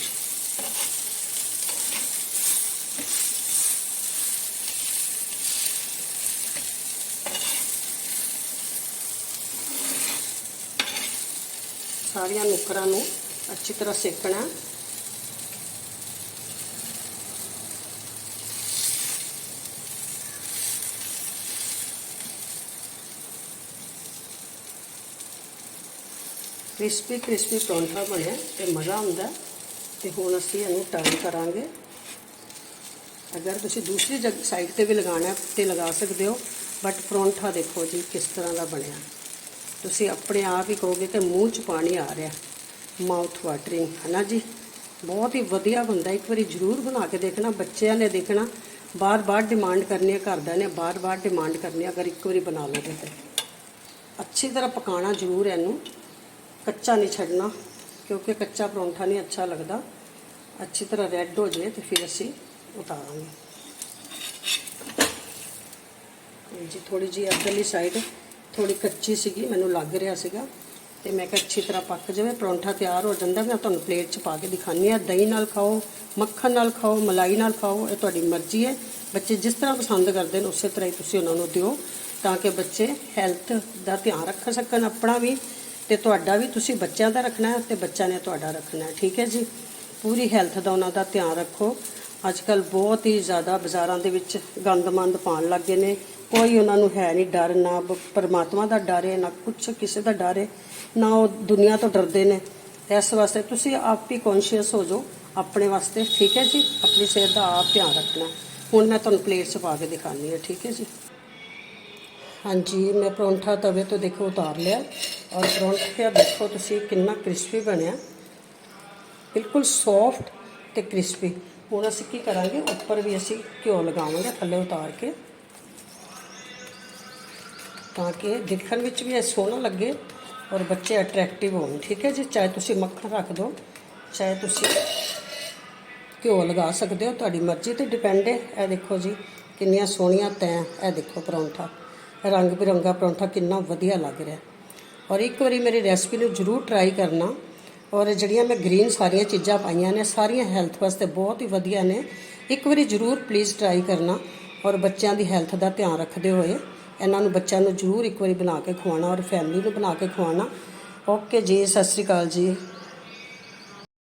ਸਾਰੀਆਂ ਨੁਕਰਾਂ ਨੂੰ ਅੱਛੀ ਤਰ੍ਹਾਂ ਸੇਕਣਾ। ਕ੍ਰਿਸਪੀ ਕ੍ਰਿਸਪੀ ਪਰੌਂਠਾ ਬਣਿਆ ਤੇ ਮਜ਼ਾ ਆਉਂਦਾ ਹੈ। ਤੇ ਹੁਣ ਅਸੀਂ ਇਹਨੂੰ ਟਰਨ ਕਰਾਂਗੇ। ਅਗਰ ਤੁਸੀਂ ਦੂਸਰੀ ਜਗ ਸਾਈਡ ਤੇ ਵੀ ਲਗਾਉਣਾ ਹੈ ਤੇ ਲਗਾ ਸਕਦੇ ਹੋ। ਬਟ ਪਰੌਂਠਾ ਦੇਖੋ ਜੀ ਕਿਸ ਤਰ੍ਹਾਂ ਦਾ ਬਣਿਆ। ਤੁਸੀਂ ਆਪਣੇ ਆਪ ਹੀ ਕਹੋਗੇ ਕਿ ਮੂੰਹ 'ਚ ਪਾਣੀ ਆ ਰਿਹਾ। ਮਾਊਥ ਵਾਟਰਿੰਗ ਹੈ ਨਾ ਜੀ? ਬਹੁਤ ਹੀ ਵਧੀਆ ਬੰਦਾ ਇੱਕ ਵਾਰੀ ਜ਼ਰੂਰ ਬਣਾ ਕੇ ਦੇਖਣਾ, ਬੱਚਿਆਂ ਨੇ ਦੇਖਣਾ। ਬਾਰ-ਬਾਰ ਡਿਮਾਂਡ ਕਰਨੀ ਹੈ, ਘਰਦਿਆਂ ਨੇ ਬਾਰ-ਬਾਰ ਡਿਮਾਂਡ ਕਰਨੀ ਹੈ। ਅਗਰ ਇੱਕ ਵਾਰੀ ਬਣਾ ਲਓਗੇ ਤੇ। ਅੱਛੀ ਤਰ੍ਹਾਂ ਪਕਾਉਣਾ ਜ਼ਰੂਰ ਹੈ ਇਹਨੂੰ। ਕੱਚਾ ਨਹੀਂ ਛੱਡਣਾ, ਕਿਉਂਕਿ ਕੱਚਾ ਪਰੌਂਠਾ ਨਹੀਂ ਅੱਛਾ ਲੱਗਦਾ। ਅੱਛੀ ਤਰ੍ਹਾਂ ਰੈੱਡ ਹੋ ਜਾਏ ਤੇ ਫਿਰ ਅਸੀਂ ਉਤਾਰਾਂਗੇ। ਇਹ ਜੀ ਥੋੜੀ ਜੀ ਅੱਧਰਲੀ ਸਾਈਡ ਥੋੜੀ ਕੱਚੀ ਸੀਗੀ, ਮੈਨੂੰ ਲੱਗ ਰਿਹਾ ਸੀਗਾ। ਤੇ ਮੈਂ ਕਿਹਾ ਅੱਛੀ ਤਰ੍ਹਾਂ ਪੱਕ ਜਾਵੇ, ਪਰੌਂਠਾ ਤਿਆਰ ਹੋ ਜਾਂਦਾ ਮੈਂ ਤੁਹਾਨੂੰ ਪਲੇਟ 'ਚ ਪਾ ਕੇ ਦਿਖਾਉਂਦੀ ਆ ਦਹੀਂ ਨਾਲ ਖਾਓ, ਮੱਖਣ ਨਾਲ ਖਾਓ, ਮਲਾਈ ਨਾਲ ਖਾਓ, ਇਹ ਤੁਹਾਡੀ ਮਰਜ਼ੀ ਹੈ। ਬੱਚੇ ਜਿਸ ਤਰ੍ਹਾਂ ਪਸੰਦ ਕਰਦੇ ਨੇ, ਉਸੇ ਤਰ੍ਹਾਂ ਹੀ ਤੁਸੀਂ ਉਹਨਾਂ ਨੂੰ ਦਿਓ, ਤਾਂ ਕਿ ਬੱਚੇ ਹੈਲਥ ਦਾ ਧਿਆਨ ਰੱਖ ਸਕਣ, ਆਪਣਾ ਵੀ। ਤੇ ਤੁਹਾਡਾ ਵੀ ਤੁਸੀਂ ਬੱਚਿਆਂ ਦਾ ਰੱਖਣਾ ਹੈ ਤੇ ਬੱਚਿਆਂ ਨੇ ਤੁਹਾਡਾ ਰੱਖਣਾ ਠੀਕ ਹੈ ਜੀ? ਪੂਰੀ ਹੈਲਥ ਦਾ ਉਹਨਾਂ ਦਾ ਧਿਆਨ ਰੱਖੋ। ਅੱਜ ਕੱਲ ਬਹੁਤ ਹੀ ਜ਼ਿਆਦਾ ਬਾਜ਼ਾਰਾਂ ਦੇ ਵਿੱਚ ਗੰਦਮੰਦ ਪਾਉਣ ਲੱਗ ਗਏ ਨੇ। ਕੋਈ ਉਹਨਾਂ ਨੂੰ ਹੈ ਨਹੀਂ ਡਰ, ਨਾ ਬ- ਪਰਮਾਤਮਾ ਦਾ ਡਰ ਹੈ, ਨਾ ਕੁਛ ਕਿਸੇ ਦਾ ਡਰ ਹੈ, ਨਾ ਉਹ ਦੁਨੀਆ ਤੋਂ ਡਰਦੇ ਨੇ। ਇਸ ਵਾਸਤੇ ਤੁਸੀਂ ਆਪ ਹੀ ਕੌਨਸ਼ੀਅਸ ਹੋ ਜਾਓ, ਆਪਣੇ ਵਾਸਤੇ, ਠੀਕ ਹੈ ਜੀ? ਆਪਣੀ ਸਿਹਤ ਦਾ ਆਪ ਧਿਆਨ ਰੱਖਣਾ। ਹੁਣ ਮੈਂ ਤੁਹਾਨੂੰ ਪਲੇਟ 'ਚ ਪਾ ਕੇ ਦਿਖਾਉਂਦੀ ਹਾਂ, ਠੀਕ ਹੈ ਜੀ? ਹਾਂਜੀ, ਮੈਂ ਪਰੌਂਠਾ ਤਵੇ ਤੋਂ ਦੇਖੋ ਉਤਾਰ ਲਿਆ। ਔਰ ਪਰੌਂਠਾ ਦੇਖੋ ਤੁਸੀਂ ਕਿੰਨਾ ਕ੍ਰਿਸਪੀ ਬਣਿਆ। ਬਿਲਕੁਲ ਸੌਫਟ ਤੇ ਕ੍ਰਿਸਪੀ। ਹੁਣ ਅਸੀਂ ਕੀ ਕਰਾਂਗੇ? ਉੱਪਰ ਵੀ ਅਸੀਂ ਘਿਓ ਲਗਾਵਾਂਗੇ ਥੱਲੇ ਉਤਾਰ ਕੇ। ਤਾਂ ਕਿ ਦੇਖਣ ਵਿੱਚ ਵੀ ਇਹ ਸੋਹਣਾ ਲੱਗੇ ਔਰ ਬੱਚੇ ਅਟਰੈਕਟਿਵ ਹੋਣ, ਠੀਕ ਹੈ ਜੀ? ਚਾਹੇ ਤੁਸੀਂ ਮੱਖਣ ਰੱਖ ਦਿਓ ਚਾਹੇ ਤੁਸੀਂ ਘਿਓ ਲਗਾ ਸਕਦੇ ਹੋ, ਤੁਹਾਡੀ ਮਰਜ਼ੀ ਤੇ ਡਿਪੈਂਡ ਹੈ। ਇਹ ਦੇਖੋ ਜੀ, ਕਿੰਨੀਆਂ ਸੋਹਣੀਆਂ ਤੈਂ, ਇਹ ਦੇਖੋ ਪਰੌਂਠਾ। ਰੰਗ ਬਿਰੰਗਾ ਪਰੌਂਠਾ ਕਿੰਨਾ ਵਧੀਆ ਲੱਗ ਰਿਹਾ। ਔਰ ਇੱਕ ਵਾਰੀ ਮੇਰੀ ਰੈਸਪੀ ਨੂੰ ਜਰੂਰ ਟਰਾਈ ਕਰਨਾ। ਔਰ ਜਿਹੜੀਆਂ ਮੈਂ ਗ੍ਰੀਨ ਸਾਰੀਆਂ ਚੀਜ਼ਾਂ ਪਾਈਆਂ ਨੇ, ਸਾਰੀਆਂ ਹੈਲਥ ਵਾਸਤੇ ਬਹੁਤ ਹੀ ਵਧੀਆ ਨੇ। ਇੱਕ ਵਾਰੀ ਜਰੂਰ ਪਲੀਜ਼ ਟਰਾਈ ਕਰਨਾ। ਔਰ ਬੱਚਿਆਂ ਦੀ ਹੈਲਥ ਦਾ ਧਿਆਨ ਰੱਖਦੇ ਹੋਏ ਇਹਨਾਂ ਨੂੰ ਬੱਚਿਆਂ ਨੂੰ ਜਰੂਰ ਇੱਕ ਵਾਰੀ ਬਣਾ ਕੇ ਖਵਾਉਣਾ ਔਰ ਫੈਮਿਲੀ ਨੂੰ ਬਣਾ ਕੇ ਖਵਾਉਣਾ। ਓਕੇ ਜੀ, ਸਤਿ ਸ਼੍ਰੀ ਅਕਾਲ ਜੀ।